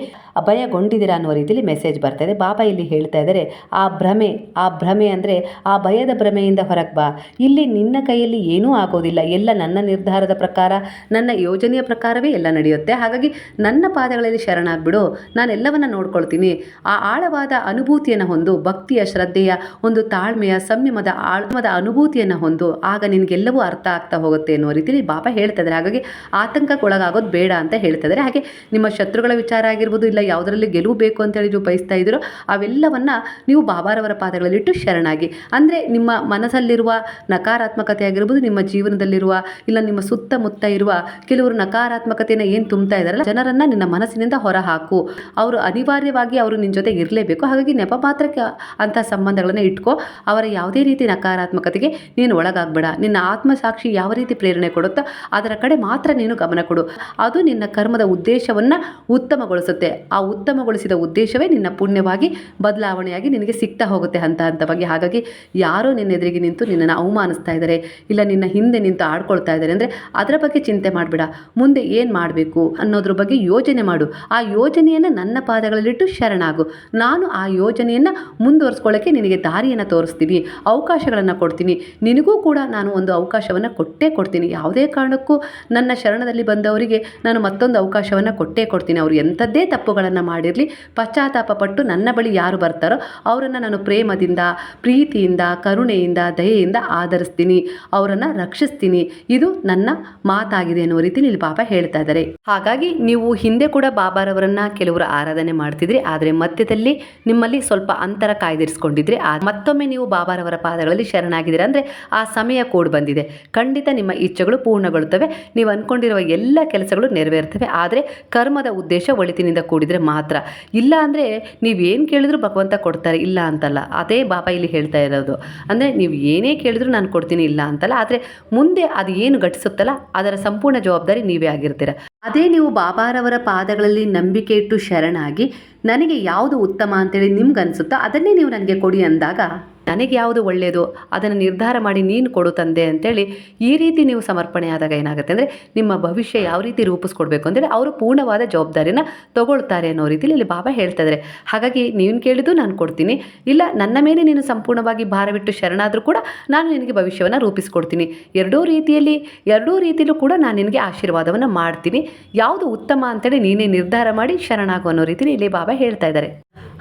Speaker 1: ಭಯಗೊಂಡಿದ್ದೀರಾ ಅನ್ನೋ ರೀತಿಲಿ ಮೆಸೇಜ್ ಬರ್ತಾ ಇದೆ. ಬಾಬಾ ಇಲ್ಲಿ ಹೇಳ್ತಾ ಇದ್ದಾರೆ, ಆ ಭ್ರಮೆ ಆ ಭ್ರಮೆ ಅಂದರೆ ಆ ಭಯದ ಭ್ರಮೆಯಿಂದ ಹೊರಗೆ ಬಾ. ಇಲ್ಲಿ ನಿನ್ನ ಕೈಯಲ್ಲಿ ಏನೂ ಆಗೋದಿಲ್ಲ. ಎಲ್ಲ ನನ್ನ ನಿರ್ಧಾರದ ಪ್ರಕಾರ ನನ್ನ ಯೋಜನೆಯ ಪ್ರಕಾರವೇ ಎಲ್ಲ ನಡೆಯುತ್ತೆ. ಹಾಗಾಗಿ ನನ್ನ ಪಾದಗಳಲ್ಲಿ ಶರಣಾಗ್ಬಿಡು. ನಾನೆಲ್ಲವನ್ನ ನೋಡ್ಕೊಳ್ತೀನಿ. ಆ ಆಳವಾದ ಅನುಭೂತಿಯನ್ನು ಹೊಂದು, ಭಕ್ತಿಯ ಶ್ರದ್ಧೆಯ ಒಂದು ತಾಳ್ಮೆಯ, ಸಂಯಮದ ಆಳಮದ ಅನುಭೂತಿಯನ್ನು ಹೊಂದು, ಆಗ ನಿನಗೆಲ್ಲವೂ ಅರ್ಥ ಆಗ್ತಾ ಹೋಗುತ್ತೆ ಅನ್ನೋ ರೀತಿಯಲ್ಲಿ ಬಾಬಾ ಹೇಳ್ತಾ ಇದ್ದಾರೆ ಹಾಗಾಗಿ ಆತಂಕಕ್ಕೊಳಗಾಗೋದು ಬೇಡ ಅಂತ ಹೇಳ್ತಾ ಇದ್ದಾರೆ ಹಾಗೆ ನಿಮ್ಮ ಶತ್ರುಗಳ ವಿಚಾರ ಆಗಿರ್ಬೋದು, ಇಲ್ಲ ಯಾವುದರಲ್ಲಿ ಗೆಲುವು ಬೇಕು ಅಂತೇಳಿ ನೀವು ಬಯಸ್ತಾ ಇದ್ದೀರೋ, ಅವೆಲ್ಲವನ್ನು ನೀವು ಬಾಬಾರವರ ಪಾದಗಳಲ್ಲಿಟ್ಟು ಶರಣಾಗಿ. ಅಂದರೆ ನಿಮ್ಮ ಮನಸ್ಸಲ್ಲಿರುವ ನಕಾರಾತ್ಮಕತೆ ಆಗಿರ್ಬೋದು, ನಿಮ್ಮ ಜೀವನದಲ್ಲಿರುವ, ಇಲ್ಲ ನಿಮ್ಮ ಸುತ್ತಮುತ್ತ ಇರುವ ಕೆಲವರು ನಕಾರಾತ್ಮಕತೆಯನ್ನು ಏನು ತುಂಬ್ತಾ ಇದ್ದಾರಲ್ಲ, ಜನರನ್ನ ನಿನ್ನ ಮನಸ್ಸಿನಿಂದ ಹೊರಹಾಕು. ಅವರು ಅನಿವಾರ್ಯವಾಗಿ ಅವರು ನಿನ್ನ ಜೊತೆ ಇರಲೇಬೇಕು. ಹಾಗಾಗಿ ನೆಪ ಮಾತ್ರಕ್ಕೆ ಅಂಥ ಸಂಬಂಧಗಳನ್ನು ಇಟ್ಕೋ. ಅವರ ಯಾವುದೇ ರೀತಿ ನಕಾರಾತ್ಮಕತೆಗೆ ನೀನು ಒಳಗಾಗಬೇಡ. ನಿನ್ನ ಆತ್ಮಸಾಕ್ಷಿ ಯಾವ ರೀತಿ ಪ್ರೇರಣೆ ಕೊಡುತ್ತೋ, ಅದರ ಕಡೆ ಮಾತ್ರ ನೀನು ಗಮನ ಕೊಡು. ಅದು ನಿನ್ನ ಕರ್ಮದ ಉದ್ದೇಶವನ್ನು ಉತ್ತಮಗೊಳಿಸುತ್ತೆ. ಆ ಉತ್ತಮಗೊಳಿಸಿದ ಉದ್ದೇಶವೇ ನಿನ್ನ ಪುಣ್ಯವಾಗಿ, ಬದಲಾವಣೆಯಾಗಿ ನಿನಗೆ ಸಿಗ್ತಾ ಹೋಗುತ್ತೆ ಹಂತ ಹಂತವಾಗಿ ಹಾಗಾಗಿ ಯಾರೋ ನಿನ್ನೆದುರಿಗೆ ನಿಂತು ನಿನ್ನನ್ನು ಅವಮಾನಿಸ್ತಾ ಇದ್ದಾರೆ, ಇಲ್ಲ ನಿನ್ನ ಹಿಂದೆ ನಿಂತು ಆಡ್ಕೊಳ್ತಾ ಇದ್ದಾರೆ ಅಂದರೆ ಅದರ ಬಗ್ಗೆ ಚಿಂತೆ ಮಾಡಬೇಡ. ಮುಂದೆ ಏನು ಮಾಡಬೇಕು ಅನ್ನೋದ್ರ ಬಗ್ಗೆ ಯೋಜನೆ ಮಾಡು. ಆ ಯೋಜನೆಯನ್ನು ನನ್ನ ಪಾದಗಳಲ್ಲಿಟ್ಟು ಶರಣಾಗು. ನಾನು ಆ ಯೋಜನೆಯನ್ನು ಮುಂದುವರಿಸ್ಕೊಳ್ಳೋಕ್ಕೆ ನಿನಗೆ ದಾರಿಯನ್ನು ತೋರಿಸ್ತೀನಿ ಅವಕಾಶಗಳನ್ನು ಕೊಡ್ತೀನಿ. ನಿನಗೂ ಕೂಡ ನಾನು ಒಂದು ಅವಕಾಶವನ್ನು ಕೊಟ್ಟೇ ಕೊಡ್ತೀನಿ. ಯಾವುದೇ ಕಾರಣಕ್ಕೂ ನನ್ನ ಶರಣದಲ್ಲಿ ಬಂದವರಿಗೆ ನಾನು ಮತ್ತೊಂದು ಅವಕಾಶವನ್ನು ಕೊಟ್ಟೇ ಕೊಡ್ತೀನಿ. ಅವರು ಎಂಥದ್ದೇ ತಪ್ಪುಗಳನ್ನು ಮಾಡಿರಲಿ, ಪಶ್ಚಾತ್ತಾಪ ಪಟ್ಟು ನನ್ನ ಬಳಿ ಯಾರು ಬರ್ತಾರೋ ಅವರನ್ನು ನಾನು ಪ್ರೇಮದಿಂದ, ಪ್ರೀತಿಯಿಂದ, ಕರುಣೆಯಿಂದ, ದಯೆಯಿಂದ ಆಧರಿಸ್ತೀನಿ. ಅವರನ್ನು ರಕ್ಷಿಸ್ತೀನಿ. ಇದು ನನ್ನ ಮಾತಾಗಿದೆ ಎನ್ನುವ ರೀತಿ ಇಲ್ಲಿ ಬಾಬಾ ಹೇಳ್ತಾ ಇದ್ದಾರೆ. ಹಾಗಾಗಿ ನೀವು ಹಿಂದೆ ಕೂಡ ಬಾಬಾರವರನ್ನ ಕೆಲವರು ಆರಾಧನೆ ಮಾಡ್ತಿದ್ರಿ, ಆದರೆ ಮಧ್ಯದಲ್ಲಿ ನಿಮ್ಮಲ್ಲಿ ಸ್ವಲ್ಪ ಅಂತರ ಕಾಯ್ದಿರಿಸಿಕೊಂಡಿದ್ರಿ. ಮತ್ತೊಮ್ಮೆ ನೀವು ಬಾಬಾರವರ ಪಾದಗಳಲ್ಲಿ ಶರಣಾಗಿದ್ದೀರಾ ಅಂದರೆ ಆ ಸಮಯ ಕೋಡ್ ಬಂದಿದೆ. ಖಂಡಿತ ನಿಮ್ಮ ಇಚ್ಛೆಗಳು ಪೂರ್ಣಗೊಳ್ಳುತ್ತವೆ. ನೀವು ಅನ್ಕೊಂಡಿರುವ ಎಲ್ಲ ಕೆಲಸಗಳು ನೆರವೇರ್ತವೆ. ಆದರೆ ಕರ್ಮದ ಉದ್ದೇಶ ಒಳಿತಿನಿಂದ ಕೂಡಿದರೆ ಮಾತ್ರ. ಇಲ್ಲ ಅಂದರೆ ನೀವೇನು ಕೇಳಿದ್ರು ಭಗವಂತ ಕೊಡ್ತಾರೆ, ಇಲ್ಲ ಅಂತಲ್ಲ. ಅದೇ ಬಾಬಾ ಇಲ್ಲಿ ಹೇಳ್ತಾ ಇರೋದು. ಅಂದರೆ ನೀವು ಏನೇ ಕೇಳಿದ್ರು ನಾನು ಕೊಡ್ತೀನಿ, ಇಲ್ಲ ಅಂತಲ್ಲ. ಆದರೆ ಮುಂದೆ ಅದು ಏನು ಘಟಿಸುತ್ತಲ್ಲ ಅದರ ಸಂಪೂರ್ಣ ಜವಾಬ್ದಾರಿ ನೀವೇ ಆಗಿರ್ತೀರ. ಅದೇ ನೀವು ಬಾಬಾರವರ ಪಾದಗಳಲ್ಲಿ ನಂಬಿಕೆ ಇಟ್ಟು ಶರಣಾಗಿ, ನನಗೆ ಯಾವುದು ಉತ್ತಮ ಅಂತೇಳಿ ನಿಮ್ಗೆ ಅನಿಸುತ್ತೋ ಅದನ್ನೇ ನೀವು ನನಗೆ ಕೊಡಿ ಅಂದಾಗ ನನಗೆ ಯಾವುದು ಒಳ್ಳೆಯದು ಅದನ್ನು ನಿರ್ಧಾರ ಮಾಡಿ ನೀನು ಕೊಡು ತಂದೆ ಅಂತೇಳಿ ಈ ರೀತಿ ನೀವು ಸಮರ್ಪಣೆ ಆದಾಗ ಏನಾಗುತ್ತೆ ಅಂದರೆ ನಿಮ್ಮ ಭವಿಷ್ಯ ಯಾವ ರೀತಿ ರೂಪಿಸ್ಕೊಡ್ಬೇಕು ಅಂತೇಳಿ ಅವರು ಪೂರ್ಣವಾದ ಜವಾಬ್ದಾರಿನ ತಗೊಳ್ತಾರೆ ಅನ್ನೋ ರೀತಿಯಲ್ಲಿ ಇಲ್ಲಿ ಬಾಬಾ ಹೇಳ್ತಾ ಇದ್ದಾರೆ. ಹಾಗಾಗಿ ನೀನು ಕೇಳಿದ್ದು ನಾನು ಕೊಡ್ತೀನಿ. ಇಲ್ಲ, ನನ್ನ ಮೇಲೆ ನೀನು ಸಂಪೂರ್ಣವಾಗಿ ಭಾರವಿಟ್ಟು ಶರಣಾದರೂ ಕೂಡ ನಾನು ನಿನಗೆ ಭವಿಷ್ಯವನ್ನು ರೂಪಿಸ್ಕೊಡ್ತೀನಿ. ಎರಡೂ ರೀತಿಯಲ್ಲಿ, ಎರಡೂ ರೀತಿಯಲ್ಲೂ ಕೂಡ ನಾನು ನಿನಗೆ ಆಶೀರ್ವಾದವನ್ನು ಮಾಡ್ತೀನಿ. ಯಾವುದು ಉತ್ತಮ ಅಂತೇಳಿ ನೀನೇ ನಿರ್ಧಾರ ಮಾಡಿ ಶರಣಾಗು ಅನ್ನೋ ರೀತಿಯಲ್ಲಿ ಇಲ್ಲಿ ಬಾಬಾ ಹೇಳ್ತಾ ಇದ್ದಾರೆ.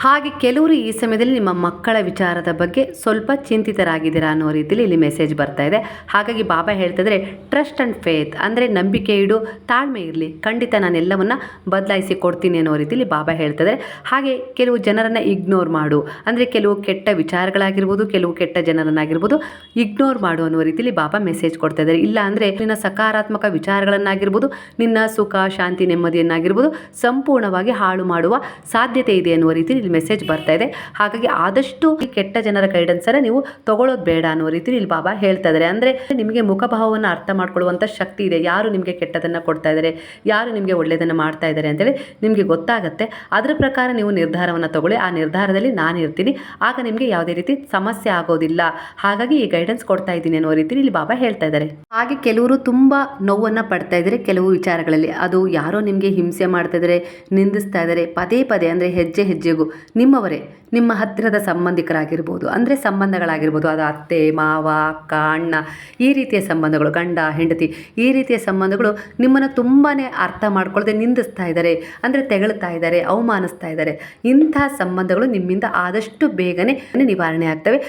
Speaker 1: ಹಾಗೆ ಕೆಲವರು ಈ ಸಮಯದಲ್ಲಿ ನಿಮ್ಮ ಮಕ್ಕಳ ವಿಚಾರದ ಬಗ್ಗೆ ಸ್ವಲ್ಪ ಚಿಂತಿತರಾಗಿದ್ದೀರಾ ಅನ್ನೋ ರೀತಿಯಲ್ಲಿ ಇಲ್ಲಿ ಮೆಸೇಜ್ ಬರ್ತಾ ಇದೆ. ಹಾಗಾಗಿ ಬಾಬಾ ಹೇಳ್ತಾ ಟ್ರಸ್ಟ್ ಆ್ಯಂಡ್ ಫೇತ್ ಅಂದರೆ ನಂಬಿಕೆ ಇಡು, ತಾಳ್ಮೆ ಇರಲಿ, ಖಂಡಿತ ನಾನು ಎಲ್ಲವನ್ನ ಬದಲಾಯಿಸಿ ಕೊಡ್ತೀನಿ ಅನ್ನೋ ರೀತಿಯಲ್ಲಿ ಬಾಬಾ ಹೇಳ್ತಾ ಹಾಗೆ ಕೆಲವು ಜನರನ್ನು ಇಗ್ನೋರ್ ಮಾಡು. ಅಂದರೆ ಕೆಲವು ಕೆಟ್ಟ ವಿಚಾರಗಳಾಗಿರ್ಬೋದು, ಕೆಲವು ಕೆಟ್ಟ ಜನರನ್ನಾಗಿರ್ಬೋದು ಇಗ್ನೋರ್ ಮಾಡು ಅನ್ನೋ ರೀತಿಯಲ್ಲಿ ಬಾಬಾ ಮೆಸೇಜ್ ಕೊಡ್ತಾ ಇದ್ದಾರೆ. ಇಲ್ಲ ಅಂದರೆ ನಿನ್ನ ಸಕಾರಾತ್ಮಕ ವಿಚಾರಗಳನ್ನಾಗಿರ್ಬೋದು, ನಿನ್ನ ಸುಖ, ಶಾಂತಿ, ನೆಮ್ಮದಿಯನ್ನಾಗಿರ್ಬೋದು, ಸಂಪೂರ್ಣವಾಗಿ ಹಾಳು ಮಾಡುವ ಸಾಧ್ಯತೆ ಇದೆ ಅನ್ನುವ ರೀತಿಯಲ್ಲಿ ಇಲ್ಲಿ ಮೆಸೇಜ್ ಬರ್ತಾ ಇದೆ. ಹಾಗಾಗಿ ಆದಷ್ಟು ಕೆಟ್ಟ ಜನರ ಗೈಡೆನ್ಸ್ ಗೈಡೆನ್ಸನ್ನು ನೀವು ತಗೊಳ್ಳೋದು ಬೇಡ ಅನ್ನೋ ರೀತಿ ಇಲ್ಲಿ ಬಾಬಾ ಹೇಳ್ತಾ ಇದ್ದಾರೆ ಅಂದರೆ ನಿಮಗೆ ಮುಖಭಾವವನ್ನು ಅರ್ಥ ಮಾಡ್ಕೊಳ್ಳುವಂಥ ಶಕ್ತಿ ಇದೆ. ಯಾರು ನಿಮಗೆ ಕೆಟ್ಟದನ್ನು ಕೊಡ್ತಾ ಇದ್ದಾರೆ ಯಾರು ನಿಮಗೆ ಒಳ್ಳೆಯದನ್ನು ಮಾಡ್ತಾ ಇದ್ದಾರೆ ಅಂತೇಳಿ ನಿಮಗೆ ಗೊತ್ತಾಗುತ್ತೆ. ಅದರ ಪ್ರಕಾರ ನೀವು ನಿರ್ಧಾರವನ್ನು ತಗೊಳ್ಳಿ. ಆ ನಿರ್ಧಾರದಲ್ಲಿ ನಾನು ಇರ್ತೀನಿ. ಆಗ ನಿಮಗೆ ಯಾವುದೇ ರೀತಿ ಸಮಸ್ಯೆ ಆಗೋದಿಲ್ಲ. ಹಾಗಾಗಿ ಈ ಗೈಡೆನ್ಸ್ ಕೊಡ್ತಾ ಇದ್ದೀನಿ ಅನ್ನೋ ರೀತಿ ಇಲ್ಲಿ ಬಾಬಾ ಹೇಳ್ತಾ ಇದ್ದಾರೆ ಹಾಗೆ ಕೆಲವರು ತುಂಬ ನೋವನ್ನು ಪಡ್ತಾ ಇದ್ದಾರೆ ಕೆಲವು ವಿಚಾರಗಳಲ್ಲಿ. ಅದು ಯಾರೋ ನಿಮಗೆ ಹಿಂಸೆ ಮಾಡ್ತಾ ಇದ್ದಾರೆ ನಿಂದಿಸ್ತಾ ಇದ್ದಾರೆ ಪದೇ ಪದೇ ಅಂದರೆ ಹೆಜ್ಜೆ ಹೆಜ್ಜೆಗೂ ನಿಮ್ಮವರೇ. ನಿಮ್ಮ ಹತ್ತಿರದ ಸಂಬಂಧಿಕರಾಗಿರ್ಬೋದು, ಅಂದರೆ ಸಂಬಂಧಗಳಾಗಿರ್ಬೋದು, ಅದು ಅತ್ತೆ, ಮಾವ, ಅಕ್ಕ, ಅಣ್ಣ, ಈ ರೀತಿಯ ಸಂಬಂಧಗಳು, ಗಂಡ, ಹೆಂಡತಿ, ಈ ರೀತಿಯ ಸಂಬಂಧಗಳು ನಿಮ್ಮನ್ನು ತುಂಬಾ ಅರ್ಥ ಮಾಡ್ಕೊಳ್ಳದೆ ನಿಂದಿಸ್ತಾ ಇದ್ದಾರೆ ಅಂದರೆ ತೆಗಳ್ತಾ ಇದ್ದಾರೆ ಅವಮಾನಿಸ್ತಾ ಇದ್ದಾರೆ ಇಂಥ ಸಂಬಂಧಗಳು ನಿಮ್ಮಿಂದ ಆದಷ್ಟು ಬೇಗನೆ ನಿವಾರಣೆ ಆಗ್ತವೆ.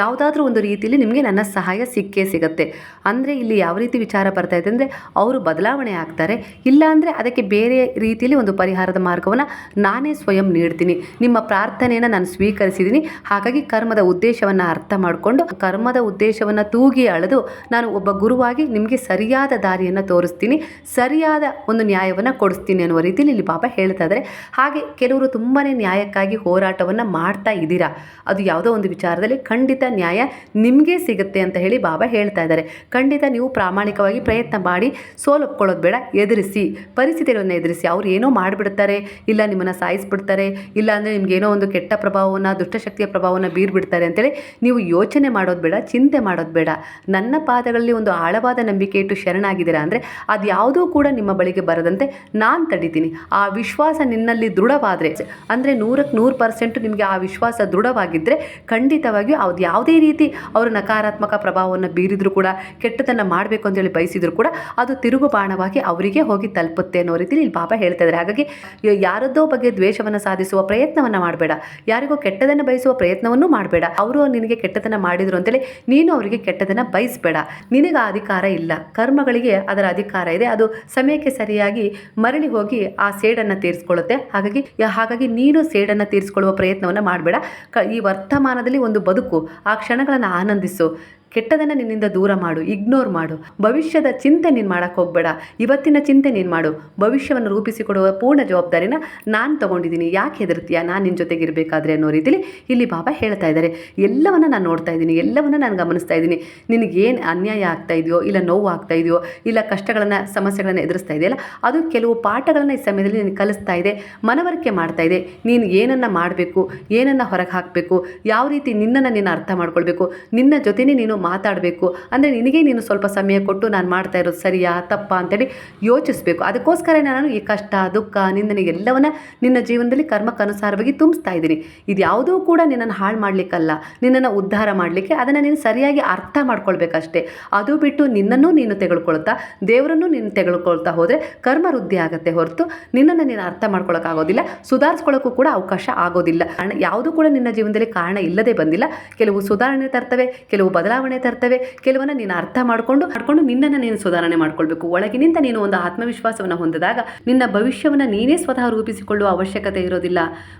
Speaker 1: ಯಾವುದಾದ್ರೂ ಒಂದು ರೀತಿಯಲ್ಲಿ ನಿಮಗೆ ನನ್ನ ಸಹಾಯ ಸಿಕ್ಕೇ ಸಿಗುತ್ತೆ. ಅಂದರೆ ಇಲ್ಲಿ ಯಾವ ರೀತಿ ವಿಚಾರ ಬರ್ತಾ ಇದೆ ಅಂದರೆ, ಅವರು ಬದಲಾವಣೆ ಆಗ್ತಾರೆ. ಇಲ್ಲ ಅಂದರೆ ಅದಕ್ಕೆ ಬೇರೆ ರೀತಿಯಲ್ಲಿ ಒಂದು ಪರಿಹಾರದ ಮಾರ್ಗವನ್ನು ನಾನೇ ಸ್ವಯಂ ನೀಡ್ತೀನಿ. ನಿಮ್ಮ ಪ್ರಾರ್ಥನೆಯನ್ನು ನಾನು ಸ್ವೀಕರಿಸಿದ್ದೀನಿ ಹಾಗಾಗಿ ಕರ್ಮದ ಉದ್ದೇಶವನ್ನು ಅರ್ಥ ಮಾಡಿಕೊಂಡು ಕರ್ಮದ ಉದ್ದೇಶವನ್ನು ತೂಗಿ ಅಳೆದು ನಾನು ಒಬ್ಬ ಗುರುವಾಗಿ ನಿಮಗೆ ಸರಿಯಾದ ದಾರಿಯನ್ನು ತೋರಿಸ್ತೀನಿ. ಸರಿಯಾದ ಒಂದು ನ್ಯಾಯವನ್ನು ಕೊಡಿಸ್ತೀನಿ ಅನ್ನುವ ರೀತಿಯಲ್ಲಿ ಇಲ್ಲಿ ಬಾಬಾ ಹೇಳ್ತಾ ಇದ್ದಾರೆ ಹಾಗೆ ಕೆಲವರು ತುಂಬಾ ನ್ಯಾಯಕ್ಕಾಗಿ ಹೋರಾಟವನ್ನು ಮಾಡ್ತಾ ಇದ್ದೀರಾ? ಅದು ಯಾವುದೋ ಒಂದು ವಿಚಾರದಲ್ಲಿ ಖಂಡಿತ ನ್ಯಾಯ ನಿಮಗೆ ಸಿಗುತ್ತೆ ಅಂತ ಹೇಳಿ ಬಾಬಾ ಹೇಳ್ತಾ ಇದ್ದಾರೆ ಖಂಡಿತ ನೀವು ಪ್ರಾಮಾಣಿಕವಾಗಿ ಪ್ರಯತ್ನ ಮಾಡಿ, ಸೋಲೊಪ್ಕೊಳ್ಳೋದು ಬೇಡ, ಎದುರಿಸಿ. ಪರಿಸ್ಥಿತಿಗಳನ್ನು ಎದುರಿಸಿ. ಅವ್ರು ಏನೋ ಮಾಡಿಬಿಡ್ತಾರೆ. ಇಲ್ಲ ನಿಮ್ಮನ್ನು ಸಾಯಿಸ್ಬಿಡ್ತಾರೆ. ಇಲ್ಲ ಅಂದರೆ ನಿಮ್ಗೆ ಏನೋ ಒಂದು ಕೆಟ್ಟ ಪ್ರಭಾವವನ್ನು ದುಷ್ಟಶಕ್ತಿಯ ಪ್ರಭಾವವನ್ನು ಬೀರ್ಬಿಡ್ತಾರೆ ಅಂತೇಳಿ ನೀವು ಯೋಚನೆ ಮಾಡೋದು ಬೇಡ, ಚಿಂತೆ ಮಾಡೋದು ಬೇಡ. ನನ್ನ ಪಾದಗಳಲ್ಲಿ ಒಂದು ಆಳವಾದ ನಂಬಿಕೆ ಇಟ್ಟು ಶರಣಾಗಿದ್ದೀರಾ ಅಂದರೆ ಅದು ಯಾವುದೂ ಕೂಡ ನಿಮ್ಮ ಬಳಿಗೆ ಬರದಂತೆ ನಾನು ತಡಿತೀನಿ. ಆ ವಿಶ್ವಾಸ ನಿನ್ನಲ್ಲಿ ದೃಢವಾದರೆ, ಅಂದರೆ ನೂರಕ್ಕೆ ನೂರು ಪರ್ಸೆಂಟ್ ನಿಮಗೆ ಆ ವಿಶ್ವಾಸ ದೃಢವಾಗಿದ್ದರೆ ಖಂಡಿತವಾಗಿಯೂ ಅದು ಯಾವುದೇ ರೀತಿ ಅವರು ನಕಾರಾತ್ಮಕ ಪ್ರಭಾವವನ್ನು ಬೀರಿದರೂ ಕೂಡ, ಕೆಟ್ಟದನ್ನು ಮಾಡಬೇಕು ಅಂತೇಳಿ ಬಯಸಿದ್ರು ಕೂಡ ಅದು ತಿರುಗು ಬಾಣವಾಗಿ ಅವರಿಗೆ ಹೋಗಿ ತಲುಪುತ್ತೆ ಅನ್ನೋ ರೀತಿಯಲ್ಲಿ ಇಲ್ಲಿ ಬಾಬಾ ಹೇಳ್ತಾ ಇದ್ದಾರೆ. ಹಾಗಾಗಿ, ಯಾರದ್ದೋ ಬಗ್ಗೆ ದ್ವೇಷವನ್ನು ಸಾಧಿಸುವ ಪ್ರಯತ್ನವನ್ನು ಮಾಡಬೇಡ. ಯಾರಿಗೋ ಕೆಟ್ಟದನ್ನು ಬಯಸುವ ಪ್ರಯತ್ನವನ್ನು ಮಾಡಬೇಡ. ಅವರು ನಿನಗೆ ಕೆಟ್ಟದನ್ನು ಮಾಡಿದ್ರು ಅಂತೇಳಿ ನೀನು ಅವರಿಗೆ ಕೆಟ್ಟದನ್ನು ಬಯಸಬೇಡ. ನಿನಗೆ ಆ ಅಧಿಕಾರ ಇಲ್ಲ. ಕರ್ಮಗಳಿಗೆ ಅದರ ಅಧಿಕಾರ ಇದೆ. ಅದು ಸಮಯಕ್ಕೆ ಸರಿಯಾಗಿ ಮರಳಿ ಹೋಗಿ ಆ ಸೇಡನ್ನು ತೀರಿಸ್ಕೊಳ್ಳುತ್ತೆ. ಹಾಗಾಗಿ ಹಾಗಾಗಿ ನೀನು ಸೇಡನ್ನು ತೀರಿಸ್ಕೊಳ್ಳುವ ಪ್ರಯತ್ನವನ್ನು ಮಾಡಬೇಡ. ಈ ವರ್ತಮಾನದಲ್ಲಿ ಒಂದು ಬದುಕು, ಆ ಕ್ಷಣಗಳನ್ನು ಆನಂದಿಸು. ಕೆಟ್ಟದನ್ನು ನಿನ್ನಿಂದ ದೂರ ಮಾಡು ಇಗ್ನೋರ್ ಮಾಡು. ಭವಿಷ್ಯದ ಚಿಂತೆ ನೀನು ಮಾಡೋಕ್ಕೆ ಹೋಗಬೇಡ. ಇವತ್ತಿನ ಚಿಂತೆ ನೀನು ಮಾಡು. ಭವಿಷ್ಯವನ್ನು ರೂಪಿಸಿಕೊಡುವ ಪೂರ್ಣ ಜವಾಬ್ದಾರಿನ ನಾನು ತಗೊಂಡಿದ್ದೀನಿ. ಯಾಕೆ ಹೆದರ್ತೀಯ? ನಾನು ನಿನ್ನ ಜೊತೆಗೆ ಇರಬೇಕಾದ್ರೆ ಅನ್ನೋ ರೀತಿಲಿ ಇಲ್ಲಿ ಬಾಬಾ ಹೇಳ್ತಾ ಇದ್ದಾರೆ ಎಲ್ಲವನ್ನ ನಾನು ನೋಡ್ತಾ ಇದ್ದೀನಿ. ಎಲ್ಲವನ್ನ ನಾನು ಗಮನಿಸ್ತಾ ಇದ್ದೀನಿ. ನಿನಗೇನು ಅನ್ಯಾಯ ಆಗ್ತಾ ಇದೆಯೋ, ಇಲ್ಲ ನೋವು ಆಗ್ತಾ ಇದೆಯೋ, ಇಲ್ಲ ಕಷ್ಟಗಳನ್ನು, ಸಮಸ್ಯೆಗಳನ್ನು ಎದುರಿಸ್ತಾ ಇದೆಯಲ್ಲ ಅದು ಕೆಲವು ಪಾಠಗಳನ್ನು ಈ ಸಮಯದಲ್ಲಿ ನೀನು ಕಲಿಸ್ತಾ ಇದೆ, ಮನವರಿಕೆ ಮಾಡ್ತಾ ಇದೆ. ನೀನು ಏನನ್ನು ಮಾಡಬೇಕು, ಏನನ್ನು ಹೊರಗೆ ಹಾಕಬೇಕು, ಯಾವ ರೀತಿ ನಿನ್ನನ್ನು ನೀನು ಅರ್ಥ ಮಾಡ್ಕೊಳ್ಬೇಕು, ನಿನ್ನ ಜೊತೆನೇ ನೀನು ಮಾತಾಡಬೇಕು. ಅಂದರೆ ನಿನಗೆ ನೀನು ಸ್ವಲ್ಪ ಸಮಯ ಕೊಟ್ಟು ನಾನು ಮಾಡ್ತಾ ಇರೋದು ಸರಿಯಾ, ತಪ್ಪಾ ಅಂತೇಳಿ ಯೋಚಿಸಬೇಕು. ಅದಕ್ಕೋಸ್ಕರ ನಾನು ಈ ಕಷ್ಟ, ದುಃಖ, ನಿಂದನೆ ಎಲ್ಲವನ್ನ ನಿನ್ನ ಜೀವನದಲ್ಲಿ ಕರ್ಮಕ್ಕನುಸಾರವಾಗಿ ತುಂಬಿಸ್ತಾ ಇದ್ದೀನಿ. ಇದು ಯಾವುದೂ ಕೂಡ ನಿನ್ನನ್ನು ಹಾಳು ಮಾಡಲಿಕ್ಕಲ್ಲ. ನಿನ್ನನ್ನು ಉದ್ಧಾರ ಮಾಡಲಿಕ್ಕೆ ಅದನ್ನು ನೀನು ಸರಿಯಾಗಿ ಅರ್ಥ ಮಾಡ್ಕೊಳ್ಬೇಕಷ್ಟೇ. ಅದು ಬಿಟ್ಟು ನಿನ್ನನ್ನು ನೀನು ತೆಗೆದುಕೊಳ್ತಾ ದೇವರನ್ನು ನೀನು ತೆಗೆದುಕೊಳ್ತಾ ಹೋದರೆ ಕರ್ಮ ವೃದ್ಧಿ ಆಗುತ್ತೆ ಹೊರತು ನಿನ್ನನ್ನು ನೀನು ಅರ್ಥ ಮಾಡ್ಕೊಳ್ಳೋಕ್ಕಾಗೋದಿಲ್ಲ ಸುಧಾರಿಸ್ಕೊಳ್ಳೋಕ್ಕೂ ಕೂಡ ಅವಕಾಶ ಆಗೋದಿಲ್ಲ. ಯಾವುದೂ ಕೂಡ ನಿನ್ನ ಜೀವನದಲ್ಲಿ ಕಾರಣ ಇಲ್ಲದೆ ಬಂದಿಲ್ಲ. ಕೆಲವು ಸುಧಾರಣೆ ತರ್ತವೆ, ಕೆಲವು ಬದಲಾವಣೆ ತರ್ತವೆ. ಕೆಲವನ್ನ ನೀನು ಅರ್ಥ ಮಾಡಿಕೊಂಡು, ಮಾಡ್ಕೊಂಡು ನಿನ್ನನ್ನು ನೀನು ಸುಧಾರಣೆ ಮಾಡ್ಕೊಳ್ಬೇಕು. ಒಳಗಿನಿಂದ ನೀನು ಒಂದು ಆತ್ಮವಿಶ್ವಾಸವನ್ನು ಹೊಂದಿದಾಗ ನಿನ್ನ ಭವಿಷ್ಯವನ್ನು ನೀನೇ ಸ್ವತಃ ರೂಪಿಸಿಕೊಳ್ಳುವ ಅವಶ್ಯಕತೆ ಇರೋದಿಲ್ಲ.